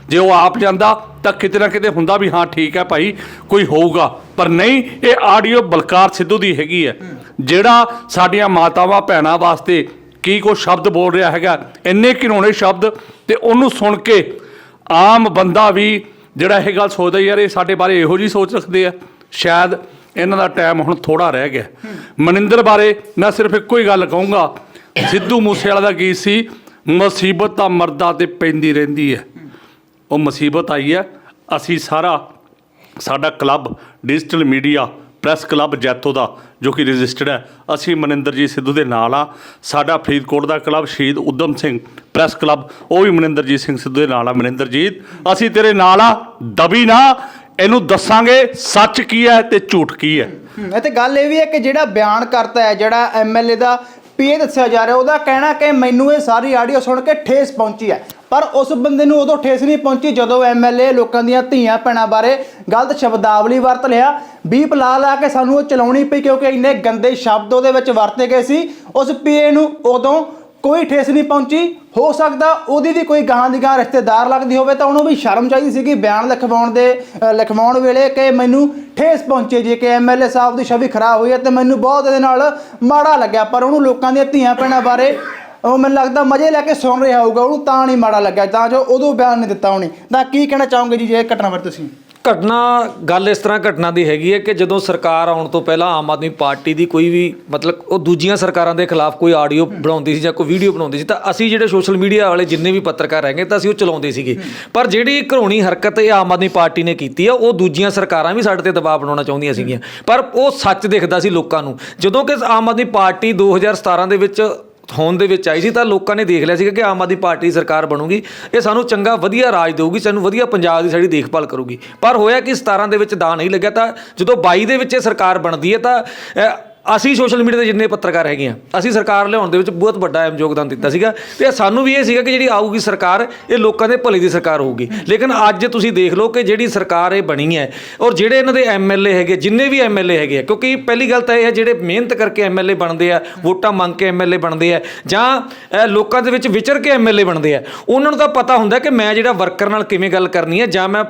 ਜੇ ਉਹ ਆਪ ਜਾਂਦਾ, ਤਾਂ ਕਿਤੇ ਨਾ ਕਿਤੇ ਹੁੰਦਾ ਵੀ ਹਾਂ, ਠੀਕ ਹੈ ਭਾਈ, ਕੋਈ ਹੋਊਗਾ। ਪਰ ਨਹੀਂ, ਇਹ ਆਡੀਓ ਬਲਕਾਰ ਸਿੱਧੂ ਦੀ ਹੈਗੀ ਹੈ। ਜਿਹੜਾ ਸਾਡੀਆਂ ਮਾਤਾਵਾਂ ਭੈਣਾਂ ਵਾਸਤੇ ਕੀ ਕੋ ਸ਼ਬਦ ਬੋਲ ਰਿਹਾ ਹੈਗਾ, ਇੰਨੇ ਘਿਨੌਣੇ ਸ਼ਬਦ, ਤੇ ਉਹਨੂੰ ਸੁਣ ਕੇ ਆਮ ਬੰਦਾ ਵੀ ਜਿਹੜਾ ਇਹ ਗੱਲ ਸੋਚਦਾ, ਯਾਰ, ਇਹ ਸਾਡੇ ਬਾਰੇ ਇਹੋ ਜੀ ਸੋਚ ਰੱਖਦੇ ਆ। ਸ਼ਾਇਦ ਇਹਨਾਂ ਦਾ ਟਾਈਮ ਹੁਣ ਥੋੜਾ ਰਹਿ ਗਿਆ। ਮਨਿੰਦਰ ਬਾਰੇ ਮੈਂ ਸਿਰਫ ਇੱਕੋ ਹੀ ਗੱਲ ਕਹੂੰਗਾ। ਸਿੱਧੂ ਮੂਸੇਵਾਲਾ ਦਾ ਗੀਤ ਸੀ, ਮੁਸੀਬਤ ਤਾਂ ਮਰਦਾ ਤੇ ਪੈਂਦੀ ਰਹਿੰਦੀ ਹੈ। ਉਹ ਮੁਸੀਬਤ ਆਈ ਹੈ। ਅਸੀਂ ਸਾਰਾ, ਸਾਡਾ club, digital media, press club Jaito ਦਾ, ਜੋ ਕਿ ਰਜਿਸਟਰਡ ਹੈ, ਅਸੀਂ ਮਨਿੰਦਰਜੀਤ ਸਿੱਧੂ ਦੇ ਨਾਲ ਆ ਸਾਡਾ ਫਰੀਦਕੋਟ ਦਾ ਕਲੱਬ ਸ਼ਹੀਦ ਉਦਮ ਸਿੰਘ, ਪ੍ਰੈਸ ਕਲੱਬ, ਉਹ ਵੀ ਮਨਿੰਦਰਜੀਤ ਸਿੰਘ ਸਿੱਧੂ ਦੇ ਨਾਲ ਆ। ਮਨਿੰਦਰਜੀਤ ਅਸੀਂ ਤੇਰੇ ਨਾਲ ਆ ਦਬੀ ਨਾ। ਇਹਨੂੰ ਦੱਸਾਂਗੇ ਸੱਚ ਕੀ ਹੈ ਤੇ ਝੂਠ ਕੀ ਹੈ। ਇਹ ਤੇ ਗੱਲ ਇਹ ਵੀ ਹੈ ਕਿ ਜਿਹੜਾ ਬਿਆਨ ਕਰਤਾ ਹੈ, ਜਿਹੜਾ ਐਮਐਲਏ ਦਾ ਪੀਏ ਦੱਸਿਆ ਜਾ ਰਿਹਾ, ਉਹਦਾ ਕਹਿਣਾ ਕਿ ਮੈਨੂੰ ਇਹ ਸਾਰੀ ਆਡੀਓ ਸੁਣ ਕੇ ਠੇਸ ਪਹੁੰਚੀ ਹੈ। ਪਰ ਉਸ ਬੰਦੇ ਨੂੰ ਉਦੋਂ ਠੇਸ ਨਹੀਂ ਪਹੁੰਚੀ ਜਦੋਂ ਐਮਐਲਏ ਲੋਕਾਂ ਦੀਆਂ ਧੀਆਂ ਭੈਣਾਂ ਬਾਰੇ ਗਲਤ ਸ਼ਬਦਾਵਲੀ ਵਰਤ ਲਿਆ। ਬੀਪ ਲਾ ਲਾ ਕੇ ਸਾਨੂੰ ਉਹ ਚਲਾਉਣੀ ਪਈ ਕਿਉਂਕਿ ਇੰਨੇ ਗੰਦੇ ਸ਼ਬਦ ਉਹਦੇ ਵਿੱਚ ਵਰਤੇ ਗਏ ਸੀ। ਉਸ ਪੀਏ ਨੂੰ ਉਦੋਂ ਕੋਈ ਠੇਸ ਨਹੀਂ ਪਹੁੰਚੀ। ਹੋ ਸਕਦਾ ਉਹਦੀ ਵੀ ਕੋਈ ਗਾਹਾਂ ਦੀ ਗਾਂ ਰਿਸ਼ਤੇਦਾਰ ਲੱਗਦੀ ਹੋਵੇ ਤਾਂ ਉਹਨੂੰ ਵੀ ਸ਼ਰਮ ਚਾਹੀਦੀ ਸੀ ਕਿ ਬਿਆਨ ਲਿਖਵਾਉਣ ਦੇ ਲਿਖਵਾਉਣ ਵੇਲੇ ਕਿ ਮੈਨੂੰ ਠੇਸ ਪਹੁੰਚੇ ਜੇ ਕਿ ਐਮਐਲਏ ਸਾਹਿਬ ਦੀ ਛਵੀ ਖਰਾਬ ਹੋਈ ਹੈ ਤੇ ਮੈਨੂੰ ਬਹੁਤ ਇਹਦੇ ਨਾਲ ਮਾੜਾ ਲੱਗਿਆ। ਪਰ ਉਹਨੂੰ ਲੋਕਾਂ ਦੀਆਂ ਧੀਆਂ ਭੈਣਾਂ ਬਾਰੇ ਉਹ ਮੈਨੂੰ ਲੱਗਦਾ ਮਜ਼ੇ ਲੈ ਕੇ ਸੁਣ ਰਿਹਾ ਹੋਊਗਾ, ਉਹਨੂੰ ਤਾਂ ਨਹੀਂ ਮਾੜਾ ਲੱਗਿਆ। ਤਾਂ ਜੋ ਉਦੋਂ ਬਿਆਨ ਨਹੀਂ ਦਿੱਤਾ ਉਹਨੇ। ਤਾਂ ਕੀ ਕਹਿਣਾ ਚਾਹੋਗੇ ਜੀ ਇਹ ਘਟਨਾ ਬਾਰੇ ਤੁਸੀਂ? ਘਟਨਾ, ਗੱਲ ਇਸ ਤਰ੍ਹਾਂ ਘਟਨਾ ਦੀ ਹੈਗੀ ਹੈ ਕਿ ਜਦੋਂ ਸਰਕਾਰ ਆਉਣ ਤੋਂ ਪਹਿਲਾਂ ਆਮ ਆਦਮੀ ਪਾਰਟੀ ਦੀ ਕੋਈ ਵੀ, ਮਤਲਬ ਉਹ ਦੂਜੀਆਂ ਸਰਕਾਰਾਂ ਦੇ ਖਿਲਾਫ ਕੋਈ ਆਡੀਓ ਬਣਾਉਂਦੀ ਸੀ ਜਾਂ ਕੋਈ ਵੀਡੀਓ ਬਣਾਉਂਦੀ ਸੀ, ਤਾਂ ਅਸੀਂ ਜਿਹੜੇ ਸੋਸ਼ਲ ਮੀਡੀਆ ਵਾਲੇ ਜਿੰਨੇ ਵੀ ਪੱਤਰਕਾਰ ਹੈਗੇ ਤਾਂ ਅਸੀਂ ਉਹ ਚਲਾਉਂਦੇ ਸੀਗੇ। ਪਰ ਜਿਹੜੀ ਘਰੋਣੀ ਹਰਕਤ ਇਹ ਆਮ ਆਦਮੀ ਪਾਰਟੀ ਨੇ ਕੀਤੀ ਆ, ਉਹ ਦੂਜੀਆਂ ਸਰਕਾਰਾਂ ਵੀ ਸਾਡੇ ਤੇ ਦਬਾਅ ਬਣਾਉਣਾ ਚਾਹੁੰਦੀਆਂ ਸੀਗੀਆਂ। ਪਰ ਉਹ ਸੱਚ ਦਿਖਦਾ ਸੀ ਲੋਕਾਂ ਨੂੰ। ਜਦੋਂ ਕਿ ਆਮ ਆਦਮੀ ਪਾਰਟੀ 2017 ਦੇ ਵਿੱਚ ਹੋਣ ਦੇ ਵਿੱਚ ਆਈ ਸੀ ਤਾਂ ਲੋਕਾਂ ਨੇ ਦੇਖ ਲਿਆ ਸੀਗਾ ਕਿ ਆਮ ਆਦਮੀ ਪਾਰਟੀ ਦੀ ਸਰਕਾਰ ਬਣੂਗੀ, ਇਹ ਸਾਨੂੰ ਚੰਗਾ ਵਧੀਆ ਰਾਜ ਦੇਊਗੀ, ਸਾਨੂੰ ਵਧੀਆ ਪੰਜਾਬ ਦੀ ਸਾਡੀ ਦੇਖਭਾਲ ਕਰੂਗੀ। ਪਰ ਹੋਇਆ ਕਿ 17 ਦੇ ਵਿੱਚ ਦਾ ਨਹੀਂ ਲੱਗਿਆ ਤਾਂ ਜਦੋਂ 22 ਦੇ ਵਿੱਚ ਇਹ ਸਰਕਾਰ ਬਣਦੀ ਹੈ ਤਾਂ ਅਸੀਂ ਸੋਸ਼ਲ ਮੀਡੀਆ ਦੇ ਜਿੰਨੇ ਪੱਤਰਕਾਰ ਹੈਗੇ ਆ, ਅਸੀਂ ਸਰਕਾਰ ਲਿਆਉਣ ਦੇ ਵਿੱਚ ਬਹੁਤ ਵੱਡਾ ਅਹਿਮ ਯੋਗਦਾਨ ਦਿੱਤਾ ਸੀਗਾ ਤੇ ਸਾਨੂੰ ਵੀ ਇਹ ਸੀਗਾ ਕਿ ਜਿਹੜੀ ਆਊਗੀ ਸਰਕਾਰ, ਇਹ ਲੋਕਾਂ ਦੇ ਭਲੇ ਦੀ ਸਰਕਾਰ ਹੋਊਗੀ। ਲੇਕਿਨ ਅੱਜ ਤੁਸੀਂ ਦੇਖ ਲਓ ਕਿ ਜਿਹੜੀ ਸਰਕਾਰ ਇਹ ਬਣੀ ਹੈ ਔਰ ਜਿਹੜੇ ਇਹਨਾਂ ਦੇ ਐਮਐਲਏ ਹੈਗੇ, ਜਿੰਨੇ ਵੀ ਐਮਐਲਏ ਹੈਗੇ ਆ, ਕਿਉਂਕਿ ਪਹਿਲੀ ਗੱਲ ਤਾਂ ਇਹ ਹੈ ਜਿਹੜੇ ਮਿਹਨਤ ਕਰਕੇ ਐਮਐਲਏ ਬਣਦੇ ਆ, ਵੋਟਾਂ ਮੰਗ ਕੇ ਐਮਐਲਏ ਬਣਦੇ ਆ, ਜਾਂ ਲੋਕਾਂ ਦੇ ਵਿੱਚ ਵਿਚਰ ਕੇ ਐਮਐਲਏ ਬਣਦੇ ਆ, ਉਹਨਾਂ ਨੂੰ ਤਾਂ ਪਤਾ ਹੁੰਦਾ ਕਿ ਮੈਂ ਜਿਹੜਾ ਵਰਕਰ ਨਾਲ ਕਿਵੇਂ ਗੱਲ ਕਰਨੀ ਹੈ, ਜਾਂ ਮੈਂ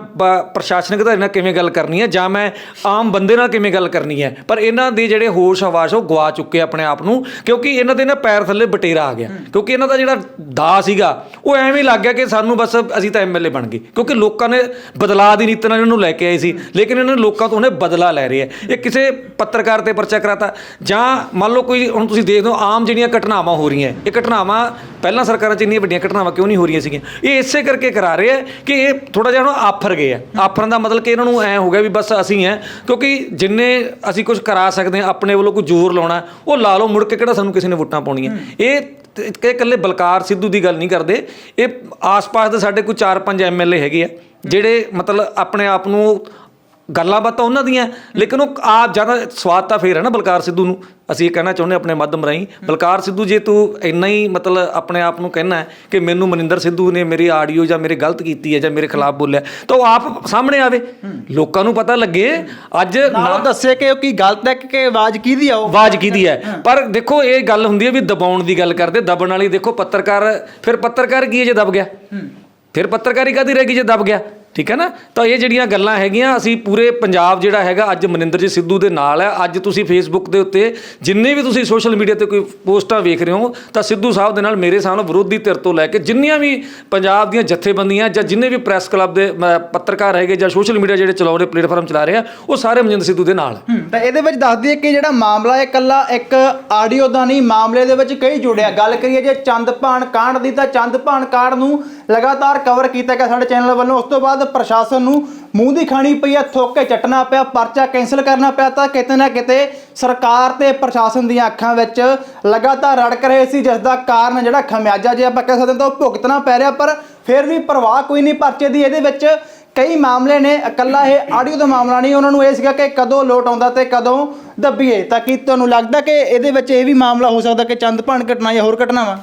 ਪ੍ਰਸ਼ਾਸਨਿਕ ਅਧਿਕਾਰੀ ਨਾਲ ਕਿਵੇਂ ਗੱਲ ਕਰਨੀ ਹੈ, ਜਾਂ ਮੈਂ ਆਮ ਬੰਦੇ ਨਾਲ ਕਿਵੇਂ ਗੱਲ ਕਰਨੀ ਹੈ। ਪਰ ਇਹਨਾਂ ਦੇ ਜਿਹੜੇ ਹੋਸ਼ ਹਵਾਸ ਉਹ ਗਵਾ ਚੁੱਕੇ ਆਪਣੇ ਆਪ ਨੂੰ ਕਿਉਂਕਿ ਇਹਨਾਂ ਦੇ ਨਾ ਪੈਰ ਥੱਲੇ ਬਟੇਰਾ ਆ ਗਿਆ। ਕਿਉਂਕਿ ਇਹਨਾਂ ਦਾ ਜਿਹੜਾ ਦਾ ਸੀਗਾ ਉਹ ਐਵੇਂ ਹੀ ਲੱਗ ਗਿਆ ਕਿ ਸਾਨੂੰ ਬਸ ਅਸੀਂ ਤਾਂ ਐਮਐਲਏ ਬਣ ਗਏ। ਕਿਉਂਕਿ ਲੋਕਾਂ ਨੇ ਬਦਲਾਅ ਦੀ ਨੀਤ ਨਾਲ ਇਹਨਾਂ ਨੂੰ ਲੈ ਕੇ ਆਏ ਸੀ ਲੇਕਿਨ ਇਹਨਾਂ ਨੇ ਲੋਕਾਂ ਤੋਂ ਉਹਨੇ ਬਦਲਾ ਲੈ ਰਹੇ ਆ ਇਹ ਕਿਸੇ ਪੱਤਰਕਾਰ ਤੇ ਪਰਚਾ ਕਰਾਤਾ ਜਾਂ ਮੰਨ ਲਓ ਕੋਈ ਹੁਣ ਤੁਸੀਂ ਦੇਖਦੇ ਹੋ ਆਮ ਜਿਹੜੀਆਂ ਘਟਨਾਵਾਂ ਹੋ ਰਹੀਆਂ ਇਹ ਘਟਨਾਵਾਂ ਪਹਿਲਾਂ ਸਰਕਾਰਾਂ 'ਚ ਇੰਨੀਆਂ ਵੱਡੀਆਂ ਘਟਨਾਵਾਂ ਕਿਉਂ ਨਹੀਂ ਹੋ ਰਹੀਆਂ ਸੀਗੀਆਂ? ਇਹ ਇਸੇ ਕਰਕੇ ਕਰਾ ਰਹੇ ਆ ਕਿ ਇਹ ਥੋੜਾ ਜਿਹਾ ਹੁਣ ਆਫਰ ਗਏ ਆ ਆਫਰਨ ਦਾ ਮਤਲਬ ਕਿ ਇਹਨਾਂ ਨੂੰ ਐ ਹੋ ਗਿਆ ਵੀ ਬਸ ਅਸੀਂ ਐ ਕਿਉਂਕਿ ਜਿੰਨੇ ਅਸੀਂ ਕੁਝ ਕਰਾ ਸਕਦੇ ਆ ਆਪਣੇ ਵੱਲੋਂ ਕੋਈ ਜ਼ੋਰ ਲਾਉਣਾ ਉਹ ਲਾ ਲਓ ਮੁੜ ਕੇ ਕਿਹੜਾ ਸਾਨੂੰ ਕਿਸੇ ਨੇ ਵੋਟਾਂ ਪਾਉਣੀਆਂ? ਇਹ ਇਹ ਇਕੱਲੇ ਬਲਕਾਰ ਸਿੱਧੂ ਦੀ ਗੱਲ ਨਹੀਂ ਕਰਦੇ। ਇਹ ਆਸ-ਪਾਸ ਦੇ ਸਾਡੇ ਕੋਈ 4-5 ਐਮਐਲਏ ਹੈਗੇ ਆ ਜਿਹੜੇ ਮਤਲਬ ਆਪਣੇ ਆਪ ਨੂੰ ਗੱਲਾਂ ਬਾਤਾਂ ਉਹਨਾਂ ਦੀਆਂ ਲੇਕਿਨ ਉਹ ਆਪ ਜ਼ਿਆਦਾ ਸਵਾਦ ਤਾਂ ਫੇਰ ਹੈ ਨਾ ਬਲਕਾਰ ਸਿੱਧੂ ਨੂੰ। ਅਸੀਂ ਇਹ ਕਹਿਣਾ ਚਾਹੁੰਦੇ ਆਪਣੇ ਮਾਧਮ ਰਾਹੀਂ ਬਲਕਾਰ ਸਿੱਧੂ ਜੇ ਤੂੰ ਇੰਨਾ ਹੀ ਮਤਲਬ ਆਪਣੇ ਆਪ ਨੂੰ ਕਹਿਣਾ ਕਿ ਮੈਨੂੰ ਮਨਿੰਦਰ ਸਿੱਧੂ ਨੇ ਮੇਰੀ ਆਡੀਓ ਜਾਂ ਮੇਰੇ ਗਲਤ ਕੀਤੀ ਹੈ ਜਾਂ ਮੇਰੇ ਖਿਲਾਫ ਬੋਲਿਆ ਤਾਂ ਉਹ ਆਪ ਸਾਹਮਣੇ ਆਵੇ। ਲੋਕਾਂ ਨੂੰ ਪਤਾ ਲੱਗੇ ਅੱਜ ਉਹ ਦੱਸੇ ਕਿ ਉਹ ਕੀ ਗਲਤ ਹੈ ਕਿ ਆਵਾਜ਼ ਕਿਹਦੀ ਆ ਉਹ? ਆਵਾਜ਼ ਕਿਹਦੀ ਹੈ। ਪਰ ਦੇਖੋ ਇਹ ਗੱਲ ਹੁੰਦੀ ਹੈ ਵੀ ਦਬਾਉਣ ਦੀ ਗੱਲ ਕਰਦੇ ਦਬਣ ਵਾਲੀ ਦੇਖੋ ਪੱਤਰਕਾਰ ਫਿਰ ਪੱਤਰਕਾਰ ਕੀ ਹੈ ਜੇ ਦਬ ਗਿਆ? ਫਿਰ ਪੱਤਰਕਾਰੀ ਕਾਦੀ ਰਹਿ ਗਈ ਜੇ ਦਬ ਗਿਆ? ਠੀਕ ਹੈ ਨਾ? ਤਾਂ ਇਹ ਜਿਹੜੀਆਂ ਗੱਲਾਂ ਹੈਗੀਆਂ, ਅਸੀਂ ਪੂਰੇ ਪੰਜਾਬ ਜਿਹੜਾ ਹੈਗਾ ਅੱਜ ਮਨਿੰਦਰਜੀਤ ਸਿੱਧੂ ਦੇ ਨਾਲ ਹੈ। ਅੱਜ ਤੁਸੀਂ ਫੇਸਬੁੱਕ ਦੇ ਉੱਤੇ ਜਿੰਨੇ ਵੀ ਤੁਸੀਂ ਸੋਸ਼ਲ ਮੀਡੀਆ ਤੇ ਕੋਈ ਪੋਸਟਾਂ ਵੇਖ ਰਹੇ ਹੋ, ਤਾਂ ਸਿੱਧੂ ਸਾਹਿਬ ਦੇ ਨਾਲ ਮੇਰੇ ਸਾਹਮਣੇ ਵਿਰੋਧੀ ਧਿਰ ਤੋਂ ਲੈ ਕੇ ਜਿੰਨੀਆਂ ਵੀ ਪੰਜਾਬ ਦੀਆਂ ਜਥੇਬੰਦੀਆਂ ਜਾਂ ਜਿੰਨੇ ਵੀ ਪ੍ਰੈਸ ਕਲੱਬ ਦੇ ਪੱਤਰਕਾਰ ਹੈਗੇ ਜਾਂ ਸੋਸ਼ਲ ਮੀਡੀਆ ਜਿਹੜੇ ਚਲਾ ਰਹੇ ਪਲੇਟਫਾਰਮ ਚਲਾ ਰਹੇ ਆ, ਉਹ ਸਾਰੇ ਮਨਿੰਦਰ ਸਿੱਧੂ ਦੇ ਨਾਲ। ਤਾਂ ਇਹਦੇ ਵਿੱਚ ਦੱਸ ਦਈਏ ਕਿ ਜਿਹੜਾ ਮਾਮਲਾ ਹੈ, ਇਕੱਲਾ ਇੱਕ ਆਡੀਓ ਦਾ ਨਹੀਂ, ਮਾਮਲੇ ਦੇ ਵਿੱਚ ਕਈ ਜੁੜਿਆ। ਗੱਲ ਕਰੀਏ ਜੇ ਚੰਦਪਾਣ ਕਾਂਡ ਦੀ, ਤਾਂ ਚੰਦਪਾਣ ਕਾਂਡ ਨੂੰ ਲਗਾਤਾਰ ਕਵਰ ਕੀਤਾ ਗਿਆ ਸਾਡੇ ਚੈਨਲ ਵੱਲੋਂ। ਉਸ ਤੋਂ ਬਾਅਦ ਪ੍ਰਸ਼ਾਸਨ ਨੂੰ ਮੂੰਹ ਦੀ ਖਾਣੀ ਪਈ ਆ ਥੋਕ ਚੱਟਣਾ ਪਿਆ, ਪਰਚਾ ਕੈਂਸਲ ਕਰਨਾ ਪਿਆ ਤਾਂ ਕਿਤੇ ਨਾ ਕਿਤੇ ਸਰਕਾਰ ਤੇ ਪ੍ਰਸ਼ਾਸਨ ਦੀਆਂ ਅੱਖਾਂ ਵਿੱਚ ਲਗਾਤਾਰ ਰੜਕ ਰਹੇ ਸੀ, ਜਿਸ ਦਾ ਕਾਰਨ ਜਿਹੜਾ ਖਮਿਆਜਾ ਜੇ ਆਪਾਂ ਕਹਿ ਸਕਦੇ ਤਾਂ ਉਹ ਭੁਗਤਣਾ ਪੈ ਰਿਹਾ, ਪਰ ਫਿਰ ਵੀ ਪਰਵਾਹ ਕੋਈ ਨਹੀਂ ਪਰਚੇ ਦੀ। ਇਹਦੇ ਵਿੱਚ ਕਈ ਮਾਮਲੇ ਨੇ, ਇਕੱਲਾ ਇਹ ਆਡੀਓ ਦਾ ਮਾਮਲਾ ਨਹੀਂ, ਉਹਨਾਂ ਨੂੰ ਇਹ ਸੀਗਾ ਕਿ ਕਦੋਂ ਲੋਟ ਆਉਂਦਾ ਤੇ ਕਦੋਂ ਦੱਬੀਏ। ਤਾਂ ਕੀ ਤੁਹਾਨੂੰ ਲੱਗਦਾ ਕਿ ਇਹਦੇ ਵਿੱਚ ਇਹ ਵੀ ਮਾਮਲਾ ਹੋ ਸਕਦਾ ਕਿ ਚੰਦ ਭਾਣ ਘਟਨਾ ਜਾਂ ਹੋਰ ਘਟਨਾਵਾਂ?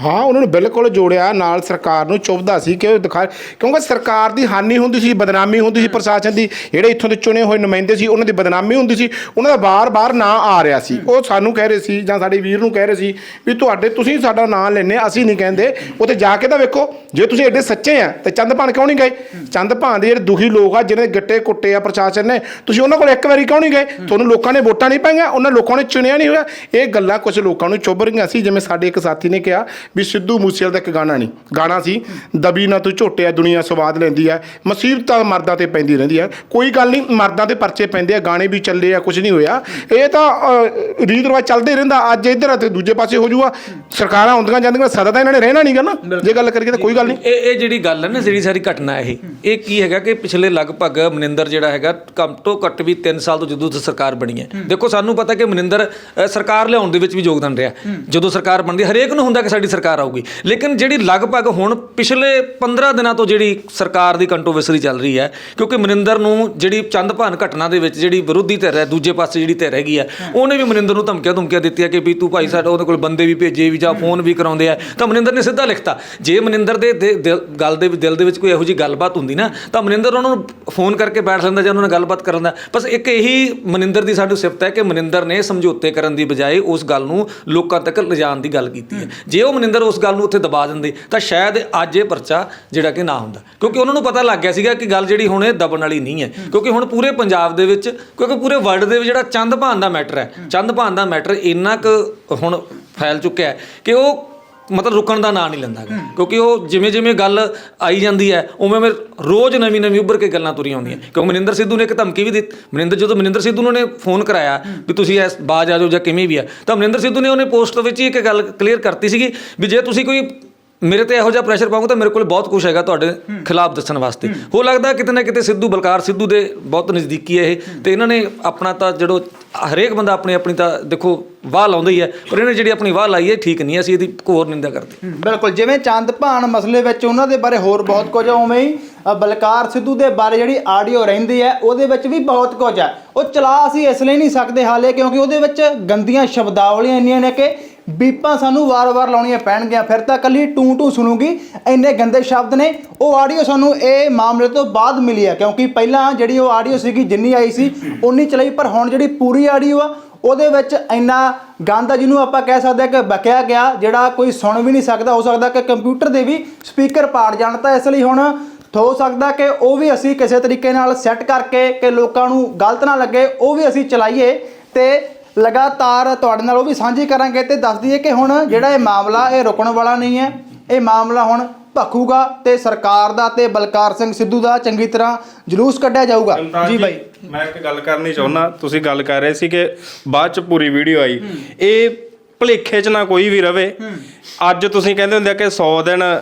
ਹਾਂ ਉਹਨਾਂ ਨੂੰ ਬਿਲਕੁਲ ਜੋੜਿਆ ਨਾਲ ਸਰਕਾਰ ਨੂੰ ਚੁੱਭਦਾ ਸੀ ਕਿ ਉਹ ਦਿਖਾ ਕਿਉਂਕਿ ਸਰਕਾਰ ਦੀ ਹਾਨੀ ਹੁੰਦੀ ਸੀ ਬਦਨਾਮੀ ਹੁੰਦੀ ਸੀ ਪ੍ਰਸ਼ਾਸਨ ਦੀ ਜਿਹੜੇ ਇੱਥੋਂ ਦੇ ਚੁਣੇ ਹੋਏ ਨੁਮਾਇੰਦੇ ਸੀ ਉਹਨਾਂ ਦੀ ਬਦਨਾਮੀ ਹੁੰਦੀ ਸੀ ਉਹਨਾਂ ਦਾ ਬਾਰ-ਬਾਰ ਨਾਂ ਆ ਰਿਹਾ ਸੀ। ਉਹ ਸਾਨੂੰ ਕਹਿ ਰਹੇ ਸੀ ਜਾਂ ਸਾਡੇ ਵੀਰ ਨੂੰ ਕਹਿ ਰਹੇ ਸੀ ਵੀ ਤੁਹਾਡੇ ਤੁਸੀਂ ਸਾਡਾ ਨਾਂ ਲੈਨੇ ਅਸੀਂ ਨਹੀਂ ਕਹਿੰਦੇ। ਉੱਥੇ ਜਾ ਕੇ ਤਾਂ ਵੇਖੋ ਜੇ ਤੁਸੀਂ ਐਡੇ ਸੱਚੇ ਆ ਤੇ ਚੰਦ ਭਾਣ ਕਿਉਂ ਨਹੀਂ ਗਏ? ਚੰਦ ਭਾਣ ਦੇ ਜਿਹੜੇ ਦੁਖੀ ਲੋਕ ਆ ਜਿਨ੍ਹਾਂ ਦੇ ਗੱਟੇ ਕੁੱਟੇ ਆ ਪ੍ਰਸ਼ਾਸਨ ਨੇ ਤੁਸੀਂ ਉਹਨਾਂ ਕੋਲ ਇੱਕ ਵਾਰੀ ਕਿਉਂ ਨਹੀਂ ਗਏ? ਤੁਹਾਨੂੰ ਲੋਕਾਂ ਨੇ ਵੋਟਾਂ ਨਹੀਂ ਪਾਈਆਂ ਉਹਨਾਂ ਲੋਕਾਂ ਨੇ ਚੁਣਿਆ ਨਹੀਂ ਹੋਇਆ। ਇਹ ਗੱਲਾਂ ਕੁਝ ਲੋਕਾਂ ਨੂੰ ਚੁੱਭ ਰਹੀਆਂ ਸੀ ਜਿਵੇਂ ਸਾਡੇ ਇੱਕ ਸਾਥੀ ਨੇ ਕਿਹਾ ਵੀ ਸਿੱਧੂ ਮੂਸੇਵਾਲੇ ਦਾ ਇੱਕ ਗਾਣਾ ਨਹੀਂ। ਗਾਣਾ ਸੀ ਦਬੀ ਨਾ ਤੂੰ ਝੋਟਿਆ ਦੁਨੀਆ ਸਵਾਦ ਲੈਂਦੀ ਹੈ ਮੁਸੀਬਤਾਂ ਮਰਦਾਂ ਤੇ ਪੈਂਦੀ ਰਹਿੰਦੀ ਹੈ ਕੋਈ ਗੱਲ ਨਹੀਂ ਮਰਦਾਂ ਤੇ ਪਰਚੇ ਪੈਂਦੇ ਆ ਗਾਣੇ ਵੀ ਚੱਲੇ ਆ ਕੁਝ ਨਹੀਂ ਹੋਇਆ। ਇਹ ਤਾਂ ਰੀਤ ਰਿਵਾਜ ਚੱਲਦੇ ਰਹਿੰਦਾ ਅੱਜ ਇੱਧਰ ਤੇ ਦੂਜੇ ਪਾਸੇ ਹੋ ਜਾਊਗਾ ਸਰਕਾਰਾਂ ਆਉਂਦੀਆਂ ਜਾਂਦੀਆਂ ਸਦਾ ਤਾਂ ਇਹਨਾਂ ਨੇ ਰਹਿਣਾ ਨਹੀਂਗਾ ਨਾ। ਜੇ ਗੱਲ ਕਰੀਏ ਤਾਂ ਕੋਈ ਗੱਲ ਨਹੀਂ। ਇਹ ਇਹ ਜਿਹੜੀ ਗੱਲ ਹੈ ਨਾ ਜਿਹੜੀ ਸਾਰੀ ਘਟਨਾ ਇਹ ਇਹ ਕੀ ਹੈਗਾ ਕਿ ਪਿਛਲੇ ਲਗਭਗ ਮਨਿੰਦਰ ਜਿਹੜਾ ਹੈਗਾ ਕਮ ਤੋਂ ਘੱਟ ਵੀ 3 ਸਾਲ ਤੋਂ ਜਦੋਂ ਤੋਂ ਸਰਕਾਰ ਬਣੀ ਹੈ। ਦੇਖੋ ਸਾਨੂੰ ਪਤਾ ਕਿ ਮਨਿੰਦਰ ਸਰਕਾਰ ਲਿਆਉਣ ਦੇ ਵਿੱਚ ਵੀ ਯੋਗਦਾਨ ਰਿਹਾ। ਜਦੋਂ ਸਰਕਾਰ ਬਣਦੀ ਹਰੇਕ ਨੂੰ ਹੁੰਦਾ ਕਿ ਸਾਡੀ ਸਰਕਾਰ ਆਊਗੀ। ਲੇਕਿਨ ਜਿਹੜੀ ਲਗਭਗ ਹੁਣ ਪਿਛਲੇ 15 ਦਿਨਾਂ ਤੋਂ ਜਿਹੜੀ ਸਰਕਾਰ ਦੀ ਕੰਟਰੋਵਰਸੀ ਚੱਲ ਰਹੀ ਹੈ ਕਿਉਂਕਿ ਮਨਿੰਦਰ ਨੂੰ ਜਿਹੜੀ ਚੰਦਭਾਨ ਘਟਨਾ ਦੇ ਵਿੱਚ ਜਿਹੜੀ ਵਿਰੋਧੀ ਧਿਰ ਹੈ ਦੂਜੇ ਪਾਸੇ ਜਿਹੜੀ ਧਿਰ ਹੈਗੀ ਆ ਉਹਨੇ ਵੀ ਮਨਿੰਦਰ ਨੂੰ ਧਮਕੀਆਂ ਧਮਕੀਆਂ ਦਿੱਤੀਆਂ ਕਿ ਵੀ ਤੂੰ ਭਾਈ ਸਾਡਾ ਉਹਦੇ ਕੋਲ ਬੰਦੇ ਵੀ ਭੇਜੇ ਵੀ ਜਾਂ ਫੋਨ ਵੀ ਕਰਾਉਂਦੇ ਆ। ਤਾਂ ਮਨਿੰਦਰ ਨੇ ਸਿੱਧਾ ਲਿਖਤਾ ਜੇ ਮਨਿੰਦਰ ਦੇ ਗੱਲ ਦੇ ਦਿਲ ਦੇ ਵਿੱਚ ਕੋਈ ਇਹੋ ਜੀ ਗੱਲਬਾਤ ਹੁੰਦੀ ਨਾ ਤਾਂ ਮਨਿੰਦਰ ਉਹਨਾਂ ਨੂੰ ਫੋਨ ਕਰਕੇ ਬੈਠ ਲੈਂਦਾ ਜਾਂ ਉਹਨਾਂ ਨਾਲ ਗੱਲਬਾਤ ਕਰਨ ਦਾ। ਬਸ ਇੱਕ ਇਹੀ ਮਨਿੰਦਰ ਦੀ ਸਾਡੀ ਸਿਫਤ ਹੈ ਕਿ ਮਨਿੰਦਰ ਨੇ ਸਮਝੌਤੇ ਕਰਨ ਦੀ ਬਜਾਏ ਉਸ ਗੱਲ ਨੂੰ ਲੋਕਾਂ ਤੱਕ ਲਿਜਾਣ ਦੀ ਗੱਲ ਕੀਤੀ ਹੈ। ਜੇ ਉਹ ਮਨਿੰਦਰ ਉਸ ਗੱਲ ਨੂੰ ਉੱਥੇ ਦਬਾ ਦਿੰਦੇ ਤਾਂ ਸ਼ਾਇਦ ਅੱਜ ਇਹ ਪਰਚਾ ਜਿਹੜਾ ਕਿ ਨਾ ਹੁੰਦਾ। ਕਿਉਂਕਿ ਉਹਨਾਂ ਨੂੰ ਪਤਾ ਲੱਗ ਗਿਆ ਸੀਗਾ ਕਿ ਗੱਲ ਜਿਹੜੀ ਹੁਣ ਇਹ ਦਬਣ ਵਾਲੀ ਨਹੀਂ ਹੈ। ਕਿਉਂਕਿ ਹੁਣ ਪੂਰੇ ਪੰਜਾਬ ਦੇ ਵਿੱਚ ਕਿਉਂਕਿ ਪੂਰੇ ਵਰਲਡ ਦੇ ਵਿੱਚ ਜਿਹੜਾ ਚੰਦ ਭਾਨ ਦਾ ਮੈਟਰ ਹੈ। ਚੰਦ ਭਾਨ ਦਾ ਮੈਟਰ ਇੰਨਾ ਕੁ ਹੁਣ ਫੈਲ ਚੁੱਕਿਆ ਹੈ ਕਿ ਉਹ ਮਤਲਬ ਰੁਕਣ ਦਾ ਨਾਂ ਨਹੀਂ ਲੈਂਦਾ ਗਾ। ਕਿਉਂਕਿ ਉਹ ਜਿਵੇਂ ਜਿਵੇਂ ਗੱਲ ਆਈ ਜਾਂਦੀ ਹੈ ਉਵੇਂ ਉਵੇਂ ਰੋਜ਼ ਨਵੀਂ ਨਵੀਂ ਉੱਭਰ ਕੇ ਗੱਲਾਂ ਤੁਰੀਆਂ ਹੁੰਦੀਆਂ ਕਿਉਂਕਿ ਮਨਿੰਦਰ ਸਿੱਧੂ ਨੇ ਇੱਕ ਧਮਕੀ ਵੀ ਦਿੱਤੀ। ਮਨਿੰਦਰ ਜਦੋਂ ਮਨਿੰਦਰ ਸਿੱਧੂ ਨੂੰ ਨੇ ਫੋਨ ਕਰਾਇਆ ਵੀ ਤੁਸੀਂ ਇਸ ਬਾਜ ਆ ਜਾਓ ਜਾਂ ਕਿਵੇਂ ਵੀ ਆ ਤਾਂ ਮਨਿੰਦਰ ਸਿੱਧੂ ਨੇ ਉਹਨੇ ਪੋਸਟ ਵਿੱਚ ਹੀ ਇੱਕ ਗੱਲ ਕਲੀਅਰ ਕਰਤੀ ਸੀਗੀ ਵੀ ਜੇ ਤੁਸੀਂ ਕੋਈ ਮੇਰੇ ਤੇ ਇਹੋ ਜਿਹਾ ਪ੍ਰੈਸ਼ਰ ਪਾਉਂਗੇ ਤਾਂ ਮੇਰੇ ਕੋਲ ਬਹੁਤ ਕੁਝ ਹੈਗਾ ਤੁਹਾਡੇ ਖਿਲਾਫ ਦੱਸਣ ਵਾਸਤੇ। ਹੋ। ਲੱਗਦਾ ਕਿਤੇ ਨਾ ਕਿਤੇ ਸਿੱਧੂ ਬਲਕਾਰ ਸਿੱਧੂ ਦੇ ਬਹੁਤ ਨਜ਼ਦੀਕੀ ਹੈ ਇਹ। ਤੇ ਇਹਨਾਂ ਨੇ ਆਪਣਾ ਤਾਂ ਜਿਹੜੋ ਹਰੇਕ ਬੰਦਾ ਆਪਣੀ ਆਪਣੀ ਤਾਂ ਦੇਖੋ ਵਾਹ ਲਾਉਂਦਾ ਹੀ ਹੈ ਪਰ ਇਹਨੇ ਜਿਹੜੀ ਆਪਣੀ ਵਾਹ ਲਾਈ ਹੈ ਠੀਕ ਨਹੀਂ ਅਸੀਂ ਇਹਦੀ ਘੋਰ ਨਿੰਦਾ ਕਰਦੇ ਬਿਲਕੁਲ ਜਿਵੇਂ ਚੰਦ ਭਾਨ ਮਸਲੇ ਵਿੱਚ ਉਹਨਾਂ ਦੇ ਬਾਰੇ ਹੋਰ ਬਹੁਤ ਕੁਝ ਉਵੇਂ ਹੀ ਬਲਕਾਰ ਸਿੱਧੂ ਦੇ ਬਾਰੇ ਜਿਹੜੀ ਆਡੀਓ ਰਹਿੰਦੀ ਹੈ ਉਹਦੇ ਵਿੱਚ ਵੀ ਬਹੁਤ ਕੁਝ ਹੈ। ਉਹ ਚਲਾ ਅਸੀਂ ਇਸ ਲਈ ਨਹੀਂ ਸਕਦੇ ਹਾਲੇ ਕਿਉਂਕਿ ਉਹਦੇ ਵਿੱਚ ਗੰਦੀਆਂ ਸ਼ਬਦਾਵਲੀਆਂ ਇੰਨੀਆਂ ਨੇ ਕਿ ਬੀਪਾਂ ਸਾਨੂੰ ਵਾਰ-ਵਾਰ ਲਾਉਣੀਆਂ ਪੈਣਗੀਆਂ, ਫਿਰ ਤਾਂ ਕੱਲੀ ਟੂ ਟੂ ਸੁਣੂਗੀ, ਇੰਨੇ ਗੰਦੇ ਸ਼ਬਦ ਨੇ। ਉਹ ਆਡੀਓ ਸਾਨੂੰ ਇਹ ਮਾਮਲੇ ਤੋਂ ਬਾਅਦ ਮਿਲੀ ਹੈ, ਕਿਉਂਕਿ ਪਹਿਲਾਂ ਜਿਹੜੀ ਉਹ ਆਡੀਓ ਸੀਗੀ, ਜਿੰਨੀ ਆਈ ਸੀ ਉਨੀ ਚਲਾਈ, ਪਰ ਹੁਣ ਜਿਹੜੀ ਪੂਰੀ ਆਡੀਓ ਆ, ਉਹਦੇ ਵਿੱਚ ਇੰਨਾ ਗੰਦ ਜਿਹਨੂੰ ਆਪਾਂ ਕਹਿ ਸਕਦੇ ਹਾਂ ਕਿ ਬਕਿਆ ਗਿਆ, ਜਿਹੜਾ ਕੋਈ ਸੁਣ ਵੀ ਨਹੀਂ ਸਕਦਾ, ਹੋ ਸਕਦਾ ਕਿ ਕੰਪਿਊਟਰ ਦੇ ਵੀ ਸਪੀਕਰ ਪਾੜ ਜਾਣ। ਤਾਂ ਇਸ ਲਈ ਹੁਣ ਹੋ ਸਕਦਾ ਕਿ ਉਹ ਵੀ ਅਸੀਂ ਕਿਸੇ ਤਰੀਕੇ ਨਾਲ ਸੈੱਟ ਕਰਕੇ, ਕਿ ਲੋਕਾਂ ਨੂੰ ਗਲਤ ਨਾ ਲੱਗੇ, ਉਹ ਵੀ ਅਸੀਂ ਚਲਾਈਏ ਤੇ ਲਗਾਤਾਰ ਤੁਹਾਡੇ ਨਾਲ ਉਹ ਵੀ ਸਾਂਝੀ ਕਰਾਂਗੇ ਤੇ ਦੱਸ ਦਈਏ ਕਿ ਹੁਣ ਜਿਹੜਾ ਇਹ ਮਾਮਲਾ ਇਹ ਰੁਕਣ ਵਾਲਾ ਨਹੀਂ ਹੈ। ਇਹ ਮਾਮਲਾ ਹੁਣ ਭਖੂਗਾ ਤੇ ਸਰਕਾਰ ਦਾ ਤੇ ਬਲਕਾਰ ਸਿੰਘ ਸਿੱਧੂ ਦਾ ਚੰਗੀ ਤਰ੍ਹਾਂ ਜਲੂਸ ਕੱਢਿਆ ਜਾਊਗਾ। ਜੀ ਬਾਈ। ਮੈਂ ਇੱਕ ਗੱਲ ਕਰਨੀ ਚਾਹੁੰਦਾ ਤੁਸੀਂ ਗੱਲ ਕਰ ਰਹੇ ਸੀ ਕਿ ਬਾਅਦ ਚ ਪੂਰੀ ਵੀਡੀਓ ਆਈ। ਇਹ ਭਲੇਖੇ ਚ ਨਾ ਕੋਈ ਵੀ ਰਵੇ। ਅੱਜ ਤੁਸੀਂ ਕਹਿੰਦੇ ਹੁੰਦੇ ਕਿ 100 ਦਿਨ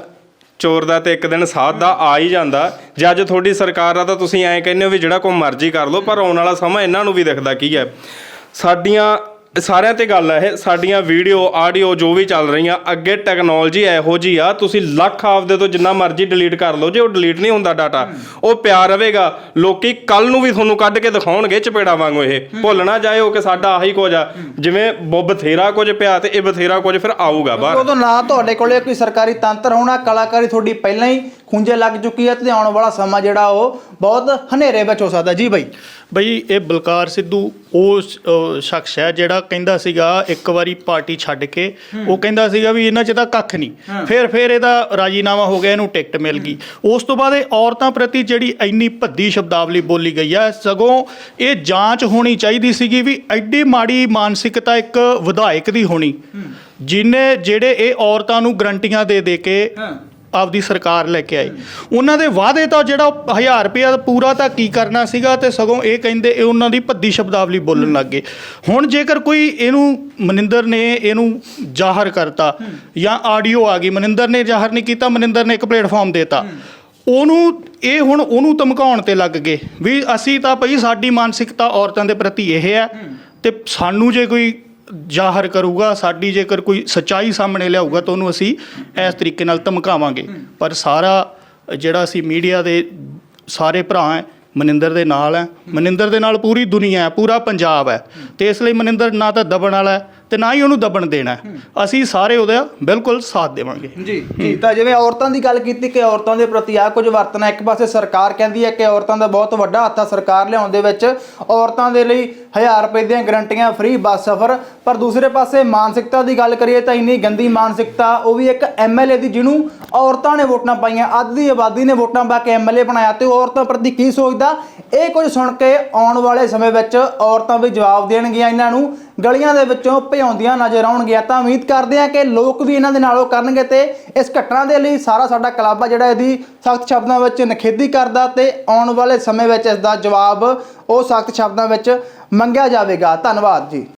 ਚੋਰ ਦਾ ਤੇ ਇੱਕ ਦਿਨ ਸਾਧ ਦਾ ਆ ਹੀ ਜਾਂਦਾ। ਜੇ ਅੱਜ ਤੁਹਾਡੀ ਸਰਕਾਰ ਆ ਤਾਂ ਤੁਸੀਂ ਐਂ ਕਹਿੰਦੇ ਹੋ ਵੀ ਜਿਹੜਾ ਕੋਈ ਮਰਜ਼ੀ ਕਰ ਲਓ ਪਰ ਆਉਣ ਵਾਲਾ ਸਮਾਂ ਇਹਨਾਂ ਨੂੰ ਵੀ ਦਿਖਦਾ ਕੀ ਹੈ। ਸਾਡੀਆਂ ਸਾਰਿਆਂ ਤੇ ਗੱਲ ਹੈ ਇਹ ਸਾਡੀਆਂ ਵੀਡੀਓ ਆਡੀਓ ਜੋ ਵੀ ਚੱਲ ਰਹੀਆਂ ਅੱਗੇ ਟੈਕਨੋਲੋਜੀ ਇਹੋ ਜੀ ਆ ਤੁਸੀਂ ਲੱਖ ਆਪਦੇ ਤੋਂ ਜਿੰਨਾ ਮਰਜ਼ੀ ਡਿਲੀਟ ਕਰ ਲਓ ਜੇ ਉਹ ਡਿਲੀਟ ਨਹੀਂ ਹੁੰਦਾ ਡਾਟਾ ਉਹ ਪਿਆ ਰਵੇਗਾ ਲੋਕੀ ਕੱਲ ਨੂੰ ਵੀ ਤੁਹਾਨੂੰ ਕੱਢ ਕੇ ਦਿਖਾਉਣਗੇ ਚਪੇੜਾ ਵਾਂਗੂ ਇਹ ਭੁੱਲ ਨਾ ਜਾਇਓ ਕਿ ਸਾਡਾ ਆਹੀ ਕੁਝ ਆ ਜਿਵੇਂ ਬ- ਬਥੇਰਾ ਕੁਝ ਪਿਆ ਤੇ ਇਹ ਬਥੇਰਾ ਕੁਝ ਫਿਰ ਆਊਗਾ ਬਾਹਰ। ਉਦੋਂ ਨਾ ਤੁਹਾਡੇ ਕੋਲੇ ਕੋਈ ਸਰਕਾਰੀ ਤੰਤਰ ਹੋਣਾ ਕਲਾਕਾਰੀ ਤੁਹਾਡੀ ਪਹਿਲਾਂ ਹੀ ਖੁੰਝੇ ਲੱਗ ਚੁੱਕੀ ਹੈ ਤੇ ਆਉਣ ਵਾਲਾ ਸਮਾਂ ਜਿਹੜਾ ਉਹ ਬਹੁਤ ਹਨੇਰੇ ਵਿੱਚ ਹੋ ਸਕਦਾ ਜੀ ਬਾਈ। ਬਈ ਇਹ ਬਲਕਾਰ ਸਿੱਧੂ ਉਹ ਸ਼ਖਸ ਹੈ ਜਿਹੜਾ ਕਹਿੰਦਾ ਸੀਗਾ ਇੱਕ ਵਾਰੀ ਪਾਰਟੀ ਛੱਡ ਕੇ। ਉਹ ਕਹਿੰਦਾ ਸੀਗਾ ਵੀ ਇਹਨਾਂ 'ਚ ਤਾਂ ਕੱਖ ਨਹੀਂ। ਫਿਰ ਫਿਰ ਇਹਦਾ ਰਾਜੀਨਾਮਾ ਹੋ ਗਿਆ ਇਹਨੂੰ ਟਿਕਟ ਮਿਲ ਗਈ। ਉਸ ਤੋਂ ਬਾਅਦ ਇਹ ਔਰਤਾਂ ਪ੍ਰਤੀ ਜਿਹੜੀ ਇੰਨੀ ਭੱਦੀ ਸ਼ਬਦਾਵਲੀ ਬੋਲੀ ਗਈ ਹੈ ਸਗੋਂ ਇਹ ਜਾਂਚ ਹੋਣੀ ਚਾਹੀਦੀ ਸੀਗੀ ਵੀ ਐਡੀ ਮਾੜੀ ਮਾਨਸਿਕਤਾ ਇੱਕ ਵਿਧਾਇਕ ਦੀ ਹੋਣੀ। ਜਿਨੇ ਜਿਹੜੇ ਇਹ ਔਰਤਾਂ ਨੂੰ ਗਰੰਟੀਆਂ ਦੇ ਦੇ ਕੇ ਆਪਦੀ ਸਰਕਾਰ ਲੈ ਕੇ ਆਈ। ਉਹਨਾਂ ਦੇ ਵਾਅਦੇ ਤਾਂ ਜਿਹੜਾ 1000 ਰੁਪਇਆ ਪੂਰਾ ਤਾਂ ਕੀ ਕਰਨਾ ਸੀਗਾ ਤੇ ਸਗੋਂ ਇਹ ਕਹਿੰਦੇ ਇਹ ਉਹਨਾਂ ਦੀ ਭੱਦੀ ਸ਼ਬਦਾਵਲੀ ਬੋਲਣ ਲੱਗ ਗਏ। ਹੁਣ ਜੇਕਰ ਕੋਈ ਇਹਨੂੰ ਮਨਿੰਦਰ ਨੇ ਇਹਨੂੰ ਜ਼ਾਹਰ ਕਰਤਾ ਜਾਂ ਆਡੀਓ ਆ ਗਈ, ਮਨਿੰਦਰ ਨੇ ਜ਼ਾਹਰ ਨਹੀਂ ਕੀਤਾ, ਮਨਿੰਦਰ ਨੇ ਇੱਕ ਪਲੇਟਫਾਰਮ ਦੇਤਾ। ਉਹਨੂੰ ਇਹ ਹੁਣ ਉਹਨੂੰ ਧਮਕਾਉਣ ਤੇ ਲੱਗ ਗਏ ਵੀ ਅਸੀਂ ਤਾਂ ਭਈ ਸਾਡੀ ਮਾਨਸਿਕਤਾ ਔਰਤਾਂ ਦੇ ਪ੍ਰਤੀ ਇਹ ਹੈ ਤੇ ਸਾਨੂੰ ਜੇ ਕੋਈ ਜ਼ਾਹਰ ਕਰੂਗਾ ਸਾਡੀ ਜੇਕਰ ਕੋਈ ਸੱਚਾਈ ਸਾਹਮਣੇ ਲਿਆਊਗਾ ਤਾਂ ਉਹਨੂੰ ਅਸੀਂ ਇਸ ਤਰੀਕੇ ਨਾਲ ਧਮਕਾਵਾਂਗੇ। ਪਰ ਸਾਰਾ ਜਿਹੜਾ ਅਸੀਂ ਮੀਡੀਆ ਦੇ ਸਾਰੇ ਭਰਾ ਹੈ ਮਨਿੰਦਰ ਦੇ ਨਾਲ ਹੈ। ਮਨਿੰਦਰ ਦੇ ਨਾਲ ਪੂਰੀ ਦੁਨੀਆ ਹੈ ਪੂਰਾ ਪੰਜਾਬ ਹੈ। ਤੇ ਇਸ ਲਈ ਮਨਿੰਦਰ ਨਾ ਤਾਂ ਦਬਣ ਵਾਲਾ ਹੈ ਤੇ ਨਾ ਹੀ ਉਹਨੂੰ ਦਬਣ ਦੇਣਾ। ਹੈ। ਅਸੀਂ ਸਾਰੇ ਉਹਦਾ ਬਿਲਕੁਲ ਸਾਥ ਦੇਵਾਂਗੇ। ਜੀ ਜੀ ਤਾਂ ਜਿਵੇਂ ਔਰਤਾਂ ਦੀ ਗੱਲ ਕੀਤੀ ਕਿ ਔਰਤਾਂ ਦੇ ਪ੍ਰਤੀ ਆ ਕੁਝ ਵਰਤਣਾ ਇੱਕ ਪਾਸੇ ਸਰਕਾਰ ਕਹਿੰਦੀ ਹੈ ਕਿ ਔਰਤਾਂ ਦਾ ਬਹੁਤ ਵੱਡਾ ਹੱਥ ਆ ਸਰਕਾਰ ਲਿਆਉਣ ਦੇ ਵਿੱਚ ਔਰਤਾਂ ਦੇ ਲਈ 1000 ਰੁਪਏ ਦੀਆਂ ਗਰੰਟੀਆਂ ਫ੍ਰੀ ਬੱਸ ਸਫ਼ਰ ਪਰ ਦੂਸਰੇ ਪਾਸੇ ਮਾਨਸਿਕਤਾ ਦੀ ਗੱਲ ਕਰੀਏ ਤਾਂ ਇੰਨੀ ਗੰਦੀ ਮਾਨਸਿਕਤਾ ਉਹ ਵੀ ਇੱਕ ਐਮਐਲਏ ਦੀ ਜਿਹਨੂੰ ਔਰਤਾਂ ਨੇ ਵੋਟਾਂ ਪਾਈਆਂ ਅੱਧ ਦੀ ਆਬਾਦੀ ਨੇ ਵੋਟਾਂ ਪਾ ਕੇ ਐਮਐਲਏ ਬਣਾਇਆ ਤੇ ਉਹ ਔਰਤਾਂ ਪ੍ਰਤੀ ਕੀ ਸੋਚਦਾ? ਇਹ ਕੁਝ ਸੁਣ ਕੇ ਆਉਣ ਵਾਲੇ ਸਮੇਂ ਵਿੱਚ ਔਰਤਾਂ ਵੀ ਜਵਾਬ ਦੇਣਗੀਆਂ ਇਹਨਾਂ ਨੂੰ। ਗਲੀਆਂ ਦੇ ਵਿੱਚੋਂ ਭਜਾਉਂਦੀਆਂ ਨਜ਼ਰ ਆਉਣਗੀਆਂ। ਤਾਂ ਉਮੀਦ ਕਰਦੇ ਹਾਂ ਕਿ ਲੋਕ ਵੀ ਇਹਨਾਂ ਦੇ ਨਾਲੋਂ ਕਰਨਗੇ ਤੇ ਇਸ ਘਟਨਾ ਦੇ ਲਈ ਸਾਰਾ ਸਾਡਾ ਕਲੱਬ ਆ ਜਿਹੜਾ ਇਹਦੀ ਸਖਤ ਸ਼ਬਦਾਂ ਵਿੱਚ ਨਿਖੇਧੀ ਕਰਦਾ ਤੇ ਆਉਣ ਵਾਲੇ ਸਮੇਂ ਵਿੱਚ ਇਸ ਦਾ ਜਵਾਬ ਉਹ ਸਖਤ ਸ਼ਬਦਾਂ ਵਿੱਚ ਮੰਗਿਆ ਜਾਵੇਗਾ। ਧੰਨਵਾਦ ਜੀ।